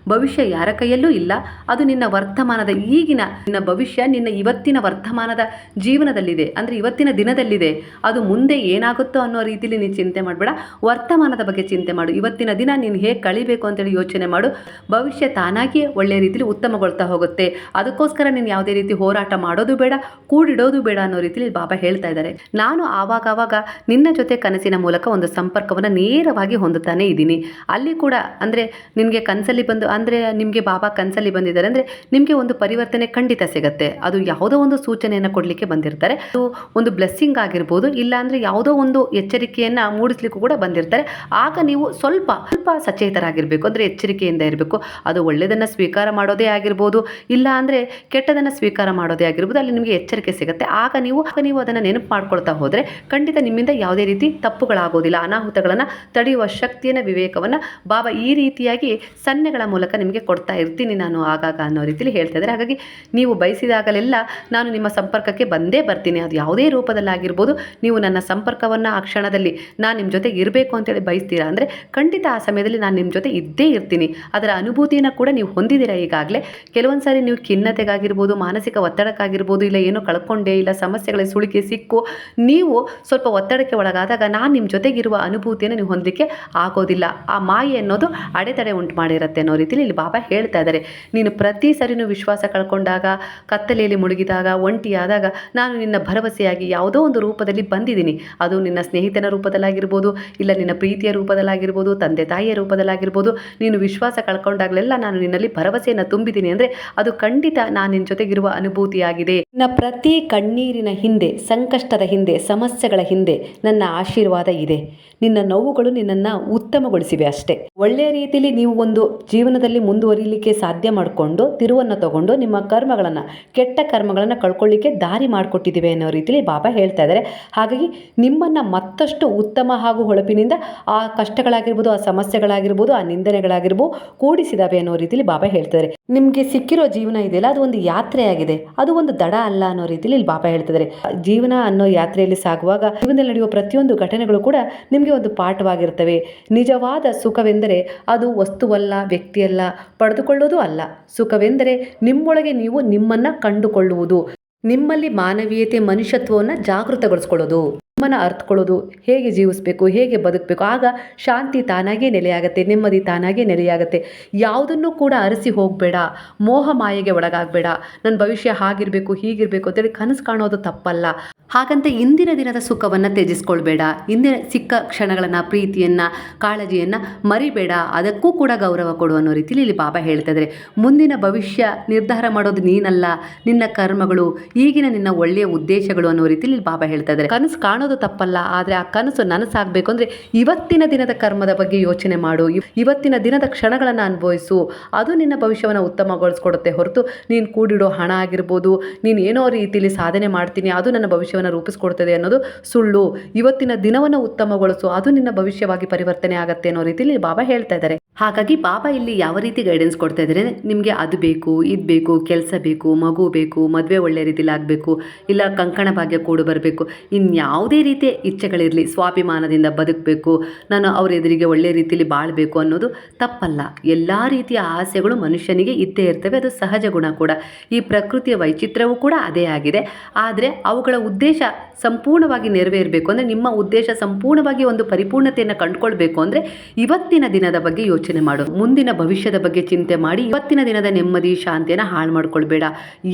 Speaker 1: ಭವಿಷ್ಯ ಯಾರ ಕೈಯಲ್ಲೂ ಇಲ್ಲ. ಅದು ನಿನ್ನ ವರ್ತಮಾನದ ಈಗಿನ, ನಿನ್ನ ಭವಿಷ್ಯ ನಿನ್ನ ಇವತ್ತಿನ ವರ್ತಮಾನದ ಜೀವನದಲ್ಲಿದೆ. ಅಂದರೆ ಇವತ್ತಿನ ದಿನದಲ್ಲಿದೆ. ಅದು ಮುಂದೆ ಏನಾಗುತ್ತೋ ಅನ್ನೋ ರೀತಿಯಲ್ಲಿ ನೀನು ಚಿಂತೆ ಮಾಡಬೇಡ. ವರ್ತಮಾನದ ಬಗ್ಗೆ ಚಿಂತೆ ಮಾಡು. ಇವತ್ತಿನ ದಿನ ನೀನು ಹೇಗೆ ಕಳಿಬೇಕು ಅಂತೇಳಿ ಯೋಚನೆ ಮಾಡು. ಭವಿಷ್ಯ ತಾನಾಗಿಯೇ ಒಳ್ಳೆಯ ರೀತಿಯಲ್ಲಿ ಉತ್ತಮಗೊಳ್ತಾ ಹೋಗುತ್ತೆ. ಅದಕ್ಕೋಸ್ಕರ ನೀನು ಯಾವುದೇ ರೀತಿ ಹೋರಾಟ ಮಾಡೋದು ಬೇಡ. ಕೂಡಿಡೋದು ಬೇಡ ಅನ್ನೋ ರೀತಿಯಲ್ಲಿ ಬಾಬಾ ಹೇಳ್ತಾ ಇದ್ದಾರೆ. ನಾನು ಆವಾಗ ಆವಾಗ ನಿನ್ನ ಜೊತೆ ಕನಸಿನ ಮೂಲಕ ಒಂದು ಸಂಪರ್ಕವನ್ನು ನೇರವಾಗಿ ಹೊಂದುತ್ತಾನೆ ಇದ್ದೀನಿ. ಅಲ್ಲಿ ಕೂಡ ಅಂದರೆ ನಿಮಗೆ ಕನಸಲ್ಲಿ ಬಂದು ಅಂದರೆ ನಿಮಗೆ ಬಾಬಾ ಕನಸಲ್ಲಿ ಬಂದಿದ್ದಾರೆ ಅಂದರೆ ನಿಮಗೆ ಒಂದು ಪರಿವರ್ತನೆ ಖಂಡಿತ ಸಿಗುತ್ತೆ. ಅದು ಯಾವುದೋ ಒಂದು ಸೂಚನೆಯನ್ನು ಕೊಡಲಿಕ್ಕೆ ಬಂದಿರ್ತಾರೆ. ಅದು ಒಂದು ಬ್ಲೆಸ್ಸಿಂಗ್ ಆಗಿರ್ಬೋದು, ಇಲ್ಲ ಅಂದರೆ ಯಾವುದೋ ಒಂದು ಎಚ್ಚರಿಕೆಯನ್ನು ಮೂಡಿಸ್ಲಿಕ್ಕೂ ಕೂಡ ಬಂದಿರ್ತಾರೆ. ಆಗ ನೀವು ಸ್ವಲ್ಪ ಸ್ವಲ್ಪ ಸಚೇತರಾಗಿರಬೇಕು. ಅಂದರೆ ಎಚ್ಚರಿಕೆಯಿಂದ ಇರಬೇಕು. ಅದು ಒಳ್ಳೆಯದನ್ನು ಸ್ವೀಕಾರ ಮಾಡೋದೇ ಆಗಿರ್ಬೋದು, ಇಲ್ಲ ಅಂದರೆ ಕೆಟ್ಟದನ್ನು ಸ್ವೀಕಾರ ಮಾಡೋದೇ ಆಗಿರ್ಬೋದು. ಅಲ್ಲಿ ನಿಮಗೆ ಎಚ್ಚರಿಕೆ ಸಿಗುತ್ತೆ. ಆಗ ನೀವು ನೀವು ಅದನ್ನು ನೆನಪು ಮಾಡ್ಕೊಳ್ತಾ ಹೋದರೆ ಖಂಡಿತ ನಿಮ್ಮಿಂದ ಯಾವುದೇ ರೀತಿ ತಪ್ಪುಗಳಾಗೋದಿಲ್ಲ. ಅನಾಹುತಗಳನ್ನು ತಡೆಯುವ ಶಕ್ತಿಯನ್ನು, ವಿವೇಕವನ್ನು ಬಾಬಾ ಈ ರೀತಿಯಾಗಿ ಸನ್ನೆಗಳ ಮೂಲಕ ನಿಮಗೆ ಕೊಡ್ತಾ ಇರ್ತೀನಿ ನಾನು ಆಗಾಗ ಅನ್ನೋ ರೀತಿಯಲ್ಲಿ ಹೇಳ್ತಾ ಇದ್ದಾರೆ. ಹಾಗಾಗಿ ನೀವು ಬಯಸಿದಾಗಲೆಲ್ಲ ನಾನು ನಿಮ್ಮ ಸಂಪರ್ಕಕ್ಕೆ ಬಂದೇ ಬರ್ತೀನಿ. ಅದು ಯಾವುದೇ ರೂಪದಲ್ಲಾಗಿರ್ಬೋದು. ನೀವು ನನ್ನ ಸಂಪರ್ಕವನ್ನು ಆ ಕ್ಷಣದಲ್ಲಿ ನಾನು ನಿಮ್ಮ ಜೊತೆ ಇರಬೇಕು ಅಂತೇಳಿ ಬಯಸ್ತೀರಾ ಅಂದರೆ ಖಂಡಿತ ಆ ಸಮಯದಲ್ಲಿ ನಾನು ನಿಮ್ಮ ಜೊತೆ ಇದ್ದೇ ಇರ್ತೀನಿ. ಅದರ ಅನುಭೂತಿಯನ್ನು ಕೂಡ ನೀವು ಹೊಂದಿದ್ದೀರಾ ಈಗಾಗಲೇ? ಕೆಲವೊಂದು ಸಾರಿ ನೀವು ಖಿನ್ನತೆಗಾಗಿರ್ಬೋದು, ಮಾನಸಿಕ ಒತ್ತಡಕ್ಕಾಗಿರ್ಬೋದು, ಇಲ್ಲ ಏನೋ ಕಳ್ಕೊಂಡು ಕಳ್ಕೊಂಡೆ ಇಲ್ಲ, ಸಮಸ್ಯೆಗಳ ಸುಳಿಕೆ ಸಿಕ್ಕು. ನೀವು ಸ್ವಲ್ಪ ಒತ್ತಡಕ್ಕೆ ಒಳಗಾದಾಗ ನಾನು ನಿಮ್ಮ ಜೊತೆಗಿರುವ ಅನುಭೂತಿಯನ್ನು ನೀವು ಹೊಂದಲಿಕ್ಕೆ ಆಗೋದಿಲ್ಲ. ಆ ಮಾಯೆ ಅನ್ನೋದು ಅಡೆತಡೆ ಉಂಟು ಮಾಡಿರುತ್ತೆ ಅನ್ನೋ ರೀತಿಯಲ್ಲಿ ಇಲ್ಲಿ ಬಾಬಾ ಹೇಳ್ತಾ ಇದ್ದಾರೆ. ನೀನು ಪ್ರತಿ ಸರಿನೂ ವಿಶ್ವಾಸ ಕಳ್ಕೊಂಡಾಗ, ಕತ್ತಲೆಯಲ್ಲಿ ಮುಳುಗಿದಾಗ, ಒಂಟಿಯಾದಾಗ ನಾನು ನಿನ್ನ ಭರವಸೆಯಾಗಿ ಯಾವುದೋ ಒಂದು ರೂಪದಲ್ಲಿ ಬಂದಿದ್ದೀನಿ. ಅದು ನಿನ್ನ ಸ್ನೇಹಿತನ ರೂಪದಲ್ಲಾಗಿರ್ಬೋದು, ಇಲ್ಲ ನಿನ್ನ ಪ್ರೀತಿಯ ರೂಪದಲ್ಲಾಗಿರ್ಬೋದು, ತಂದೆ ತಾಯಿಯ ರೂಪದಲ್ಲಾಗಿರ್ಬೋದು. ನೀನು ವಿಶ್ವಾಸ ಕಳ್ಕೊಂಡಾಗಲೆಲ್ಲ ನಾನು ನಿನ್ನಲ್ಲಿ ಭರವಸೆಯನ್ನು ತುಂಬಿದ್ದೀನಿ. ಅಂದರೆ ಅದು ಖಂಡಿತ ನಾನು ನಿನ್ನ ಜೊತೆಗಿರುವ ಅನುಭೂತಿಯಾಗಿದೆ. ನಿನ್ನ ಪ್ರತಿ ಕಣ್ಣೀರಿನ ಹಿಂದೆ, ಸಂಕಷ್ಟದ ಹಿಂದೆ, ಸಮಸ್ಯೆಗಳ ಹಿಂದೆ ನನ್ನ ಆಶೀರ್ವಾದ ಇದೆ. ನಿನ್ನ ನೋವುಗಳು ನಿನ್ನನ್ನು ಉತ್ತಮಗೊಳಿಸಿವೆ ಅಷ್ಟೇ. ಒಳ್ಳೆಯ ರೀತಿಯಲ್ಲಿ ನೀವು ಒಂದು ಜೀವನದಲ್ಲಿ ಮುಂದುವರಿಲಿಕ್ಕೆ ಸಾಧ್ಯ ಮಾಡಿಕೊಂಡು, ತಿರುವನ್ನು ತಗೊಂಡು ನಿಮ್ಮ ಕರ್ಮಗಳನ್ನು, ಕೆಟ್ಟ ಕರ್ಮಗಳನ್ನು ಕಳ್ಕೊಳ್ಳಿಕ್ಕೆ ದಾರಿ ಮಾಡಿಕೊಟ್ಟಿದ್ದೀವಿ ಅನ್ನೋ ರೀತಿಯಲ್ಲಿ ಬಾಬಾ ಹೇಳ್ತಾ ಇದ್ದಾರೆ. ಹಾಗಾಗಿ ನಿಮ್ಮನ್ನು ಮತ್ತಷ್ಟು ಉತ್ತಮ ಹಾಗೂ ಹೊಳಪಿನಿಂದ ಆ ಕಷ್ಟಗಳಾಗಿರ್ಬೋದು, ಆ ಸಮಸ್ಯೆಗಳಾಗಿರ್ಬೋದು, ಆ ನಿಂದನೆಗಳಾಗಿರ್ಬೋದು ಕೂಡಿಸಿದಾವೆ ಅನ್ನೋ ರೀತಿಯಲ್ಲಿ ಬಾಬಾ ಹೇಳ್ತಾರೆ ನಿಮಗೆ ಸಿಕ್ಕಿರೋ ಜೀವನ ಇದೆಯಲ್ಲ, ಅದು ಒಂದು ಯಾತ್ರೆಯಾಗಿದೆ. ಅದು ಒಂದು ದಡ ಅಲ್ಲ ಅನ್ನೋ ರೀತಿಯಲ್ಲಿ ಇಲ್ಲಿ ಬಾಬಾ ಹೇಳ್ತಿದ್ದಾರೆ. ಜೀವನ ಅನ್ನೋ ಯಾತ್ರೆಯಲ್ಲಿ ಸಾಗುವಾಗ ಜೀವನದಲ್ಲಿ ನಡೆಯುವ ಪ್ರತಿಯೊಂದು ಘಟನೆಗಳು ಕೂಡ ನಿಮಗೆ ಒಂದು ಪಾಠವಾಗಿರ್ತವೆ. ನಿಜವಾದ ಸುಖವೆಂದರೆ ಅದು ವಸ್ತುವಲ್ಲ, ವ್ಯಕ್ತಿಯಲ್ಲ, ಪಡೆದುಕೊಳ್ಳೋದು ಅಲ್ಲ. ಸುಖವೆಂದರೆ ನಿಮ್ಮೊಳಗೆ ನೀವು ನಿಮ್ಮನ್ನು ಕಂಡುಕೊಳ್ಳುವುದು. ನಿಮ್ಮಲ್ಲಿ ಮಾನವೀಯತೆ, ಮನುಷ್ಯತ್ವವನ್ನು ಜಾಗೃತಗೊಳಿಸ್ಕೊಳ್ಳೋದು. ನಿಮ್ಮನ್ನು ಅರ್ಥಕೊಳ್ಳೋದು ಹೇಗೆ ಜೀವಿಸಬೇಕು, ಹೇಗೆ ಬದುಕಬೇಕು, ಆಗ ಶಾಂತಿ ತಾನಾಗೇ ನೆಲೆಯಾಗತ್ತೆ, ನೆಮ್ಮದಿ ತಾನಾಗೇ ನೆಲೆಯಾಗತ್ತೆ. ಯಾವುದನ್ನು ಕೂಡ ಅರಸಿ ಹೋಗಬೇಡ, ಮೋಹ ಮಾಯೆಗೆ ಒಳಗಾಗಬೇಡ, ನನ್ನ ಭವಿಷ್ಯ ಹಾಗಿರಬೇಕು, ಹೀಗಿರಬೇಕು ಅಂತೇಳಿ ಕನಸು ಕಾಣೋದು ತಪ್ಪಲ್ಲ. ಹಾಗಂತ ಇಂದಿನ ದಿನದ ಸುಖವನ್ನು ತ್ಯಜಿಸ್ಕೊಳ್ಬೇಡ, ಇಂದಿನ ಸಿಕ್ಕ ಕ್ಷಣಗಳನ್ನು, ಪ್ರೀತಿಯನ್ನು, ಕಾಳಜಿಯನ್ನು ಮರಿಬೇಡ, ಅದಕ್ಕೂ ಕೂಡ ಗೌರವ ಕೊಡು ಅನ್ನೋ ರೀತಿಲಿ ಇಲ್ಲಿ ಬಾಬಾ ಹೇಳ್ತಾ ಮುಂದಿನ ಭವಿಷ್ಯ ನಿರ್ಧಾರ ಮಾಡೋದು ನೀನಲ್ಲ, ನಿನ್ನ ಕರ್ಮಗಳು, ಈಗಿನ ನಿನ್ನ ಒಳ್ಳೆಯ ಉದ್ದೇಶಗಳು ಅನ್ನೋ ರೀತಿಯಲ್ಲಿ ಇಲ್ಲಿ ಬಾಬಾ ಹೇಳ್ತಾ ಇದ್ದಾರೆ ಕನಸು ಕಾಣೋದು ತಪ್ಪಲ್ಲ, ಆದರೆ ಆ ಕನಸು ನನಸಾಗಬೇಕು. ಅಂದರೆ ಇವತ್ತಿನ ದಿನದ ಕರ್ಮದ ಬಗ್ಗೆ ಯೋಚನೆ ಮಾಡು. ಇವ್- ಇವತ್ತಿನ ದಿನದ ಕ್ಷಣಗಳನ್ನು ಅನುಭವಿಸು. ಅದು ನಿನ್ನ ಭವಿಷ್ಯವನ್ನು ಉತ್ತಮಗೊಳಿಸ್ಕೊಡುತ್ತೆ ಹೊರತು ನೀನು ಕೂಡಿಡೋ ಹಣ ಆಗಿರ್ಬೋದು, ನೀನು ಏನೋ ರೀತಿಯಲ್ಲಿ ಸಾಧನೆ ಮಾಡ್ತೀನಿ, ಅದು ನನ್ನ ಭವಿಷ್ಯವನ್ನು ರೂಪಿಸ್ಕೊಡ್ತದೆ ಅನ್ನೋದು ಸುಳ್ಳು. ಇವತ್ತಿನ ದಿನವನ್ನು ಉತ್ತಮಗೊಳಿಸು, ಅದು ನಿನ್ನ ಭವಿಷ್ಯವಾಗಿ ಪರಿವರ್ತನೆ ಆಗುತ್ತೆ ಅನ್ನೋ ರೀತಿಯಲ್ಲಿ ಬಾಬಾ ಹೇಳ್ತಾ ಇದ್ದಾರೆ. ಹಾಗಾಗಿ ಬಾಬಾ ಇಲ್ಲಿ ಯಾವ ರೀತಿ ಗೈಡೆನ್ಸ್ ಕೊಡ್ತಾ ಇದ್ದಾರೆ? ನಿಮಗೆ ಅದು ಬೇಕು, ಇದು ಬೇಕು, ಕೆಲಸ ಬೇಕು, ಮಗು ಬೇಕು, ಮದುವೆ ಒಳ್ಳೆ ರೀತಿಲಿ ಆಗಬೇಕು, ಇಲ್ಲ ಕಂಕಣ ಭಾಗ್ಯ ಕೂಡು ಬರಬೇಕು ಇನ್ಯಾವುದೇ ರೀತಿಯ ಇಚ್ಛೆಗಳಿರಲಿ, ಸ್ವಾಭಿಮಾನದಿಂದ ಬದುಕಬೇಕು, ನಾನು ಅವ್ರ ಎದುರಿಗೆ ಒಳ್ಳೆ ರೀತಿಯಲ್ಲಿ ಬಾಳಬೇಕು ಅನ್ನೋದು ತಪ್ಪಲ್ಲ. ಎಲ್ಲ ರೀತಿಯ ಆಸೆಗಳು ಮನುಷ್ಯನಿಗೆ ಇದ್ದೇ ಇರ್ತವೆ, ಅದು ಸಹಜ ಗುಣ ಕೂಡ. ಈ ಪ್ರಕೃತಿಯ ವೈಚಿತ್ರ್ಯವೂ ಕೂಡ ಅದೇ ಆಗಿದೆ. ಆದರೆ ಅವುಗಳ ಉದ್ದೇಶ ಸಂಪೂರ್ಣವಾಗಿ ನೆರವೇರಬೇಕು ಅಂದರೆ, ನಿಮ್ಮ ಉದ್ದೇಶ ಸಂಪೂರ್ಣವಾಗಿ ಒಂದು ಪರಿಪೂರ್ಣತೆಯನ್ನು ಕಂಡುಕೊಳ್ಬೇಕು ಅಂದರೆ, ಇವತ್ತಿನ ದಿನದ ಬಗ್ಗೆ ಯೋಚನೆ ಮಾಡು. ಮುಂದಿನ ಭವಿಷ್ಯದ ಬಗ್ಗೆ ಚಿಂತೆ ಮಾಡಿ, ಇವತ್ತಿನ ದಿನದ ನೆಮ್ಮದಿ, ಶಾಂತಿಯನ್ನು ಹಾಳು ಮಾಡ್ಕೊಳ್ಬೇಡ.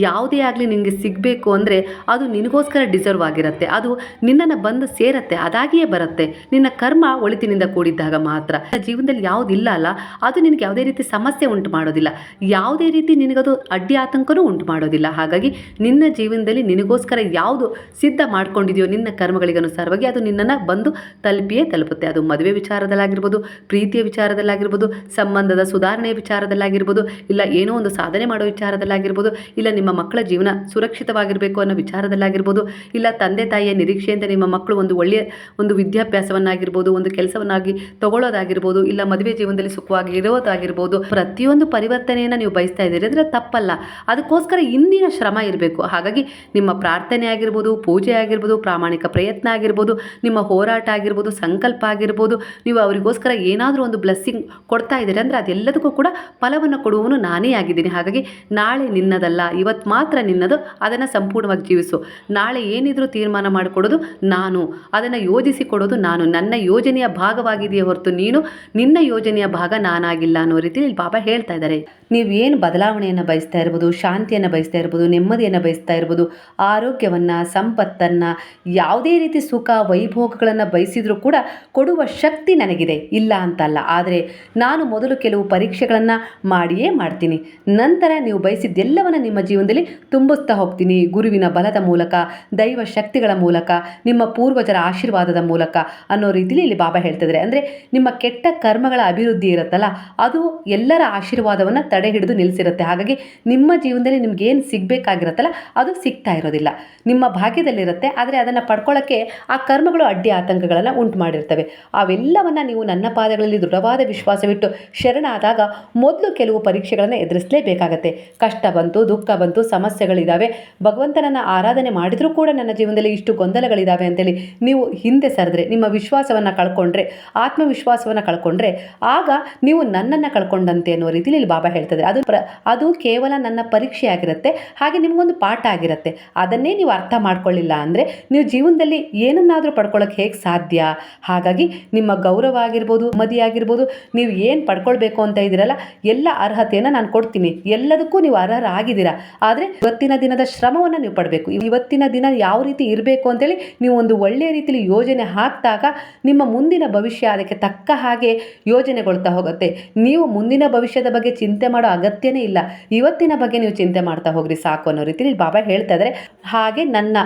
Speaker 1: ಯಾವುದೇ ಆಗಲಿ ನಿನಗೆ ಸಿಗಬೇಕು ಅಂದರೆ ಅದು ನಿನಗೋಸ್ಕರ ಡಿಸರ್ವ್ ಆಗಿರುತ್ತೆ. ಅದು ನಿನ್ನನ್ನು ಬಂದು ಸೇರತ್ತೆ. ಅದಾಗಿಯೇ ಬರುತ್ತೆ. ನಿನ್ನ ಕರ್ಮ ಒಳಿತಿನಿಂದ ಕೂಡಿದ್ದಾಗ ಮಾತ್ರ. ಜೀವನದಲ್ಲಿ ಯಾವುದಿಲ್ಲ ಅಲ್ಲ, ಅದು ನಿನಗೆ ಯಾವುದೇ ರೀತಿ ಸಮಸ್ಯೆ ಉಂಟು ಮಾಡೋದಿಲ್ಲ. ಯಾವುದೇ ರೀತಿ ನಿನಗದು ಅಡ್ಡಿ ಆತಂಕನೂ ಉಂಟು ಮಾಡೋದಿಲ್ಲ. ಹಾಗಾಗಿ ನಿನ್ನ ಜೀವನದಲ್ಲಿ ನಿನಗೋಸ್ಕರ ಯಾವುದು ಸಿದ್ಧ ಮಾಡ್ಕೊಂಡಿದೆಯೋ ನಿನ್ನ ಕರ್ಮಗಳಿಗೆ ಅನುಸಾರವಾಗಿ ಅದು ನಿನ್ನನ್ನು ಬಂದು ತಲುಪಿಯೇ ತಲುಪುತ್ತೆ. ಅದು ಮದುವೆ ವಿಚಾರದಲ್ಲಾಗಿರ್ಬೋದು, ಪ್ರೀತಿಯ ವಿಚಾರದಲ್ಲಾಗಿರ್ಬೋದು ಸಂಬಂಧದ ಸುಧಾರಣೆಯ ವಿಚಾರದಲ್ಲಾಗಿರ್ಬೋದು, ಇಲ್ಲ ಏನೋ ಒಂದು ಸಾಧನೆ ಮಾಡೋ ವಿಚಾರದಲ್ಲಾಗಿರ್ಬೋದು, ಇಲ್ಲ ನಿಮ್ಮ ಮಕ್ಕಳ ಜೀವನ ಸುರಕ್ಷಿತವಾಗಿರಬೇಕು ಅನ್ನೋ ವಿಚಾರದಲ್ಲಾಗಿರ್ಬೋದು, ಇಲ್ಲ ತಂದೆ ತಾಯಿಯ ನಿರೀಕ್ಷೆಯಿಂದ ನಿಮ್ಮ ಮಕ್ಕಳು ಒಂದು ಒಳ್ಳೆಯ ಒಂದು ವಿದ್ಯಾಭ್ಯಾಸವನ್ನಾಗಿರ್ಬೋದು, ಒಂದು ಕೆಲಸವನ್ನಾಗಿ ತಗೊಳ್ಳೋದಾಗಿರ್ಬೋದು, ಇಲ್ಲ ಮದುವೆ ಜೀವನದಲ್ಲಿ ಸುಖವಾಗಿ ಇರೋದಾಗಿರ್ಬೋದು, ಪ್ರತಿಯೊಂದು ಪರಿವರ್ತನೆಯನ್ನು ನೀವು ಬಯಸ್ತಾ ಇದ್ದೀರಿ ಅಂದರೆ ತಪ್ಪಲ್ಲ. ಅದಕ್ಕೋಸ್ಕರ ಇಂದಿನ ಶ್ರಮ ಇರಬೇಕು. ಹಾಗಾಗಿ ನಿಮ್ಮ ಪ್ರಾರ್ಥನೆ ಆಗಿರ್ಬೋದು, ಪೂಜೆ ಆಗಿರ್ಬೋದು, ಪ್ರಾಮಾಣಿಕ ಪ್ರಯತ್ನ ಆಗಿರ್ಬೋದು, ನಿಮ್ಮ ಹೋರಾಟ ಆಗಿರ್ಬೋದು, ಸಂಕಲ್ಪ ಆಗಿರ್ಬೋದು, ನೀವು ಅವರಿಗೋಸ್ಕರ ಏನಾದರೂ ಒಂದು ಬ್ಲೆಸ್ಸಿಂಗ್ ಕೊಡ್ತಾ ಇದ್ದೀರಿ. ಅಂದರೆ ಅದೆಲ್ಲದಕ್ಕೂ ಕೂಡ ಫಲವನ್ನು ಕೊಡುವನು ನಾನೇ ಆಗಿದ್ದೀನಿ. ಹಾಗಾಗಿ ನಾಳೆ ನಿನ್ನದಲ್ಲ, ಇವತ್ತು ಮಾತ್ರ ನಿನ್ನದು, ಅದನ್ನು ಸಂಪೂರ್ಣವಾಗಿ ಜೀವಿಸು. ನಾಳೆ ಏನಿದ್ರೂ ತೀರ್ಮಾನ ಮಾಡಿಕೊಡೋದು ನಾನು. ಅದನ್ನು ಯೋಜಿಸಿ ಕೊಡೋದು ನಾನು. ನನ್ನ ಯೋಜನೆಯ ಭಾಗವಾಗಿದೆಯೇ ಹೊರತು ನೀನು, ನಿನ್ನ ಯೋಜನೆಯ ಭಾಗ ನಾನಾಗಿಲ್ಲ ಅನ್ನೋ ರೀತಿಯಲ್ಲಿ ಬಾಬಾ ಹೇಳ್ತಾ ಇದ್ದಾರೆ. ನೀವು ಏನು ಬದಲಾವಣೆಯನ್ನು ಬಯಸ್ತಾ ಇರ್ಬೋದು, ಶಾಂತಿಯನ್ನು ಬಯಸ್ತಾ ಇರ್ಬೋದು, ನೆಮ್ಮದಿಯನ್ನು ಬಯಸ್ತಾ ಇರ್ಬೋದು, ಆರೋಗ್ಯವನ್ನು, ಸಂಪತ್ತನ್ನು, ಯಾವುದೇ ರೀತಿ ಸುಖ, ವೈಭೋಗಗಳನ್ನು ಬಯಸಿದರೂ ಕೂಡ ಕೊಡುವ ಶಕ್ತಿ ನನಗಿದೆ. ಇಲ್ಲ ಅಂತಲ್ಲ. ಆದರೆ ನಾನು ಮೊದಲು ಕೆಲವು ಪರೀಕ್ಷೆಗಳನ್ನು ಮಾಡಿಯೇ ಮಾಡ್ತೀನಿ. ನಂತರ ನೀವು ಬಯಸಿದ್ದೆಲ್ಲವನ್ನು ನಿಮ್ಮ ಜೀವನದಲ್ಲಿ ತುಂಬಿಸ್ತಾ ಹೋಗ್ತೀನಿ. ಗುರುವಿನ ಬಲದ ಮೂಲಕ, ದೈವ ಶಕ್ತಿಗಳ ಮೂಲಕ, ನಿಮ್ಮ ಪೂರ್ವಜರ ಆಶೀರ್ವಾದದ ಮೂಲಕ ಅನ್ನೋ ರೀತಿಲಿ ಇಲ್ಲಿ ಬಾಬಾ ಹೇಳ್ತಿದ್ದಾರೆ ಅಂದರೆ ನಿಮ್ಮ ಕೆಟ್ಟ ಕರ್ಮಗಳ ಅಭಿವೃದ್ಧಿ ಇರುತ್ತಲ್ಲ, ಅದು ಎಲ್ಲರ ಆಶೀರ್ವಾದವನ್ನು ತಡೆ ಹಿಡಿದು ನಿಲ್ಲಿಸಿರುತ್ತೆ. ಹಾಗಾಗಿ ನಿಮ್ಮ ಜೀವನದಲ್ಲಿ ನಿಮ್ಗೆ ಏನು ಸಿಗಬೇಕಾಗಿರುತ್ತಲ್ಲ, ಅದು ಸಿಗ್ತಾ ಇರೋದಿಲ್ಲ. ನಿಮ್ಮ ಭಾಗ್ಯದಲ್ಲಿರುತ್ತೆ, ಆದರೆ ಅದನ್ನು ಪಡ್ಕೊಳ್ಳೋಕ್ಕೆ ಆ ಕರ್ಮಗಳು ಅಡ್ಡಿ ಆತಂಕಗಳನ್ನು ಉಂಟು ಮಾಡಿರ್ತವೆ. ಅವೆಲ್ಲವನ್ನು ನೀವು ನನ್ನ ಪಾದಗಳಲ್ಲಿ ದೃಢವಾದ ವಿಶ್ವಾಸ ವಿಶ್ವಾಸವಿಟ್ಟು ಶರಣಾದಾಗ ಮೊದಲು ಕೆಲವು ಪರೀಕ್ಷೆಗಳನ್ನು ಎದುರಿಸಲೇಬೇಕಾಗತ್ತೆ. ಕಷ್ಟ ಬಂತು, ದುಃಖ ಬಂತು ಸಮಸ್ಯೆಗಳಿದ್ದಾವೆ ಭಗವಂತನನ್ನು ಆರಾಧನೆ ಮಾಡಿದರೂ ಕೂಡ ನನ್ನ ಜೀವನದಲ್ಲಿ ಇಷ್ಟು ಗೊಂದಲಗಳಿದ್ದಾವೆ ಅಂತೇಳಿ ನೀವು ಹಿಂದೆ ಸರಿದ್ರೆ, ನಿಮ್ಮ ವಿಶ್ವಾಸವನ್ನು ಕಳ್ಕೊಂಡ್ರೆ, ಆತ್ಮವಿಶ್ವಾಸವನ್ನು ಕಳ್ಕೊಂಡ್ರೆ, ಆಗ ನೀವು ನನ್ನನ್ನು ಕಳ್ಕೊಂಡಂತೆ ಅನ್ನೋ ರೀತಿಲಿ ಇಲ್ಲಿ ಬಾಬಾ ಹೇಳ್ತದೆ ಅದು ಪ್ರ, ಅದು ಕೇವಲ ನನ್ನ ಪರೀಕ್ಷೆ ಆಗಿರುತ್ತೆ ಹಾಗೆ ನಿಮಗೊಂದು ಪಾಠ ಆಗಿರುತ್ತೆ. ಅದನ್ನೇ ನೀವು ಅರ್ಥ ಮಾಡ್ಕೊಳ್ಳಿಲ್ಲ ಅಂದರೆ ನೀವು ಜೀವನದಲ್ಲಿ ಏನನ್ನಾದರೂ ಪಡ್ಕೊಳ್ಳೋಕೆ ಹೇಗೆ ಸಾಧ್ಯ? ಹಾಗಾಗಿ ನಿಮ್ಮ ಗೌರವ ಆಗಿರ್ಬೋದು ಮದಿ ಆಗಿರ್ಬೋದು, ನೀವು ಏನು ಪಡ್ಕೊಳ್ಬೇಕು ಅಂತ ಇದ್ದೀರಲ್ಲ, ಎಲ್ಲ ಅರ್ಹತೆಯನ್ನು ನಾನು ಕೊಡ್ತೀನಿ. ಎಲ್ಲದಕ್ಕೂ ನೀವು ಅರ್ಹರಾಗಿದ್ದೀರಾ. ಆದರೆ ಇವತ್ತಿನ ದಿನದ ಶ್ರಮವನ್ನು ನೀವು ಪಡಬೇಕು. ಇವತ್ತಿನ ದಿನ ಯಾವ ರೀತಿ ಇರಬೇಕು ಅಂತೇಳಿ ನೀವು ಒಂದು ಒಳ್ಳೆಯ ರೀತಿಯಲ್ಲಿ ಯೋಜನೆ ಹಾಕಿದಾಗ ನಿಮ್ಮ ಮುಂದಿನ ಭವಿಷ್ಯ ಅದಕ್ಕೆ ತಕ್ಕ ಹಾಗೆ ಯೋಜನೆಗೊಳ್ತಾ ಹೋಗುತ್ತೆ. ನೀವು ಮುಂದಿನ ಭವಿಷ್ಯದ ಬಗ್ಗೆ ಚಿಂತೆ ಮಾಡೋ ಅಗತ್ಯನೇ ಇಲ್ಲ. ಇವತ್ತಿನ ಬಗ್ಗೆ ನೀವು ಚಿಂತೆ ಮಾಡ್ತಾ ಹೋಗ್ರಿ ಸಾಕು ಅನ್ನೋ ರೀತಿಯಲ್ಲಿ ಬಾಬಾ ಹೇಳ್ತಾ ಇದ್ದಾರೆ ಹಾಗೆ ನನ್ನ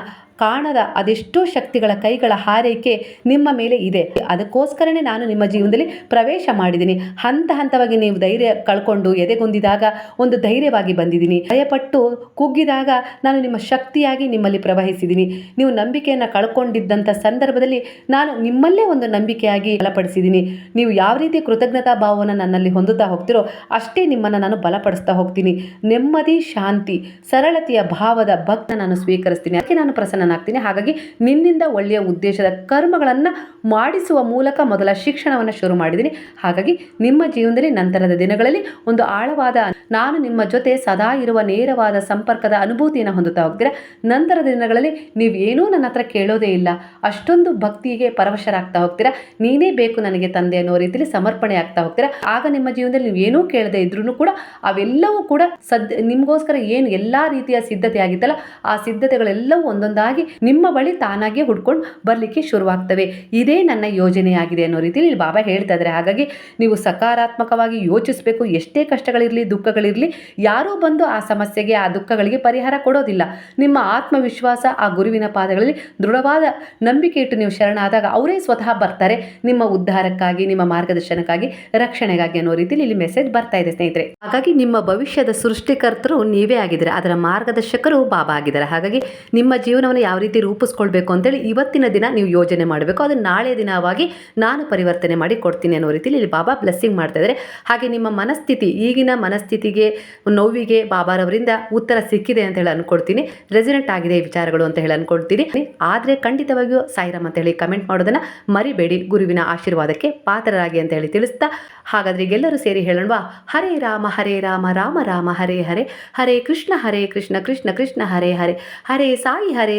Speaker 1: ಕಾಣದ ಅದೆಷ್ಟೋ ಶಕ್ತಿಗಳ ಕೈಗಳ ಹಾರೈಕೆ ನಿಮ್ಮ ಮೇಲೆ ಇದೆ. ಅದಕ್ಕೋಸ್ಕರನೇ ನಾನು ನಿಮ್ಮ ಜೀವನದಲ್ಲಿ ಪ್ರವೇಶ ಮಾಡಿದ್ದೀನಿ. ಹಂತ ಹಂತವಾಗಿ ನೀವು ಧೈರ್ಯ ಕಳ್ಕೊಂಡು ಎದೆಗೊಂದಿದಾಗ ಒಂದು ಧೈರ್ಯವಾಗಿ ಬಂದಿದ್ದೀನಿ. ಭಯಪಟ್ಟು ಕುಗ್ಗಿದಾಗ ನಾನು ನಿಮ್ಮ ಶಕ್ತಿಯಾಗಿ ನಿಮ್ಮಲ್ಲಿ ಪ್ರವಹಿಸಿದ್ದೀನಿ. ನೀವು ನಂಬಿಕೆಯನ್ನು ಕಳ್ಕೊಂಡಿದ್ದಂಥ ಸಂದರ್ಭದಲ್ಲಿ ನಾನು ನಿಮ್ಮಲ್ಲೇ ಒಂದು ನಂಬಿಕೆಯಾಗಿ ಬಲಪಡಿಸಿದ್ದೀನಿ. ನೀವು ಯಾವ ರೀತಿ ಕೃತಜ್ಞತಾ ಭಾವವನ್ನು ನನ್ನಲ್ಲಿ ಹೊಂದುತ್ತಾ ಹೋಗ್ತಿರೋ ಅಷ್ಟೇ ನಿಮ್ಮನ್ನು ನಾನು ಬಲಪಡಿಸ್ತಾ ಹೋಗ್ತೀನಿ. ನೆಮ್ಮದಿ, ಶಾಂತಿ, ಸರಳತೆಯ ಭಾವದ ಭಕ್ತ ನಾನು ಸ್ವೀಕರಿಸ್ತೀನಿ. ಅದಕ್ಕೆ ನಾನು ಪ್ರಸನ್ನನಾಗ್ತೀನಿ ಹಾಗಾಗಿ ನಿನ್ನಿಂದ ಒಳ್ಳೆಯ ಉದ್ದೇಶದ ಕರ್ಮಗಳನ್ನು ಮಾಡಿಸುವ ಮೂಲಕ ಮೊದಲ ಶಿಕ್ಷಣವನ್ನು ಶುರು ಮಾಡಿದ್ದೀನಿ. ಹಾಗಾಗಿ ನಿಮ್ಮ ಜೀವನದಲ್ಲಿ, ನಂತರದ ದಿನಗಳಲ್ಲಿ ಒಂದು ಆಳವಾದ ನಾನು ನಿಮ್ಮ ಜೊತೆ ಸದಾ ಇರುವ ನೇರವಾದ ಸಂಪರ್ಕದ ಅನುಭೂತಿಯನ್ನು ಹೊಂದುತ್ತಾ ಹೋಗ್ತೀರಾ? ನಂತರದ ದಿನಗಳಲ್ಲಿ ನೀವೇನೂ ನನ್ನ ಹತ್ರ ಕೇಳೋದೇ ಇಲ್ಲ. ಅಷ್ಟೊಂದು ಭಕ್ತಿಗೆ ಪರವಶರಾಗ್ತಾ ಹೋಗ್ತೀರಾ? ನೀನೇ ಬೇಕು ನನಗೆ ತಂದೆ ಅನ್ನೋ ರೀತಿಯಲ್ಲಿ ಸಮರ್ಪಣೆ ಆಗ್ತಾ ಹೋಗ್ತೀರಾ? ಆಗ ನಿಮ್ಮ ಜೀವನದಲ್ಲಿ ನೀವು ಏನೂ ಕೇಳದೆ ಇದ್ರೂ ಕೂಡ ಅವೆಲ್ಲವೂ ಕೂಡ ಸದ್ ನಿಮಗೋಸ್ಕರ ಏನು ಎಲ್ಲ ರೀತಿಯ ಸಿದ್ಧತೆ ಆಗಿತ್ತಲ್ಲ, ಆ ಸಿದ್ಧತೆಗಳೆಲ್ಲವೂ ಒಂದೊಂದಾಗಿ ನಿಮ್ಮ ಬಳಿ ತಾನಾಗೆ ಹುಡ್ಕೊಂಡು ಬರಲಿಕ್ಕೆ ಶುರುವಾಗ್ತವೆ. ಇದೇ ನನ್ನ ಯೋಜನೆಯಾಗಿದೆ ಅನ್ನೋ ರೀತಿಯಲ್ಲಿ ಇಲ್ಲಿ ಬಾಬಾ ಹೇಳ್ತಾ ಇದ್ದಾರೆ ಹಾಗಾಗಿ ನೀವು ಸಕಾರಾತ್ಮಕವಾಗಿ ಯೋಚಿಸಬೇಕು. ಎಷ್ಟೇ ಕಷ್ಟಗಳಿರಲಿ, ದುಃಖಗಳಿರಲಿ, ಯಾರೂ ಬಂದು ಆ ಸಮಸ್ಯೆಗೆ, ಆ ದುಃಖಗಳಿಗೆ ಪರಿಹಾರ ಕೊಡೋದಿಲ್ಲ. ನಿಮ್ಮ ಆತ್ಮವಿಶ್ವಾಸ ಆ ಗುರುವಿನ ಪಾದಗಳಲ್ಲಿ ದೃಢವಾದ ನಂಬಿಕೆ ಇಟ್ಟು ನೀವು ಶರಣಾದಾಗ ಅವರೇ ಸ್ವತಃ ಬರ್ತಾರೆ. ನಿಮ್ಮ ಉದ್ಧಾರಕ್ಕಾಗಿ, ನಿಮ್ಮ ಮಾರ್ಗದರ್ಶನಕ್ಕಾಗಿ, ರಕ್ಷಣೆಗಾಗಿ ಅನ್ನೋ ರೀತಿಯಲ್ಲಿ ಇಲ್ಲಿ ಮೆಸೇಜ್ ಬರ್ತಾ ಇದೆ ಸ್ನೇಹಿತರೆ. ಹಾಗಾಗಿ ನಿಮ್ಮ ಭವಿಷ್ಯದ ಸೃಷ್ಟಿಕರ್ತರು ನೀವೇ ಆಗಿದ್ದಾರೆ? ಅದರ ಮಾರ್ಗದರ್ಶಕರು ಬಾಬಾ ಆಗಿದ್ದಾರೆ. ಹಾಗಾಗಿ ನಿಮ್ಮ ಜೀವನವನ್ನು ಯಾವ ರೀತಿ ರೂಪಿಸ್ಕೊಳ್ಬೇಕು ಅಂತೇಳಿ ಇವತ್ತಿನ ದಿನ ನೀವು ಯೋಜನೆ ಮಾಡಬೇಕು. ಅದನ್ನು ನಾಳೆ ದಿನವಾಗಿ ನಾನು ಪರಿವರ್ತನೆ ಮಾಡಿ ಕೊಡ್ತೀನಿ ಅನ್ನೋ ರೀತಿಯಲ್ಲಿ ಇಲ್ಲಿ ಬಾಬಾ ಬ್ಲೆಸ್ಸಿಂಗ್ ಮಾಡ್ತಾ ಇದ್ದಾರೆ. ಹಾಗೆ ನಿಮ್ಮ ಮನಸ್ಥಿತಿ, ಈಗಿನ ಮನಸ್ಥಿತಿಗೆ, ನೋವಿಗೆ ಬಾಬಾರವರಿಂದ ಉತ್ತರ ಸಿಕ್ಕಿದೆ ಅಂತ ಹೇಳಿ ಅನ್ಕೊಳ್ತೀನಿ. ರೆಸಿಡೆಂಟ್ ಆಗಿದೆ ಈ ವಿಚಾರಗಳು ಅಂತ ಹೇಳಿ ಅನ್ಕೊಳ್ತೀನಿ. ಆದರೆ ಖಂಡಿತವಾಗಿಯೂ ಸಾಯಿರಾಮ್ ಅಂತ ಹೇಳಿ ಕಮೆಂಟ್ ಮಾಡೋದನ್ನ ಮರಿಬೇಡಿ. ಗುರುವಿನ ಆಶೀರ್ವಾದಕ್ಕೆ ಪಾತ್ರರಾಗಿ ಅಂತ ಹೇಳಿ ತಿಳಿಸ್ತಾ. ಹಾಗಾದ್ರೆ ಎಲ್ಲರೂ ಸೇರಿ ಹೇಳೋಣವಾ? ಹರೇ ರಾಮ ಹರೇ ರಾಮ ರಾಮ ರಾಮ, ಹರೇ ಹರೇ. ಹರೇ ಕೃಷ್ಣ ಹರೇ ಕೃಷ್ಣ ಕೃಷ್ಣ ಕೃಷ್ಣ, ಹರೇ ಹರೇ. ಹರೇ ಸಾಯಿ, ಹರೇ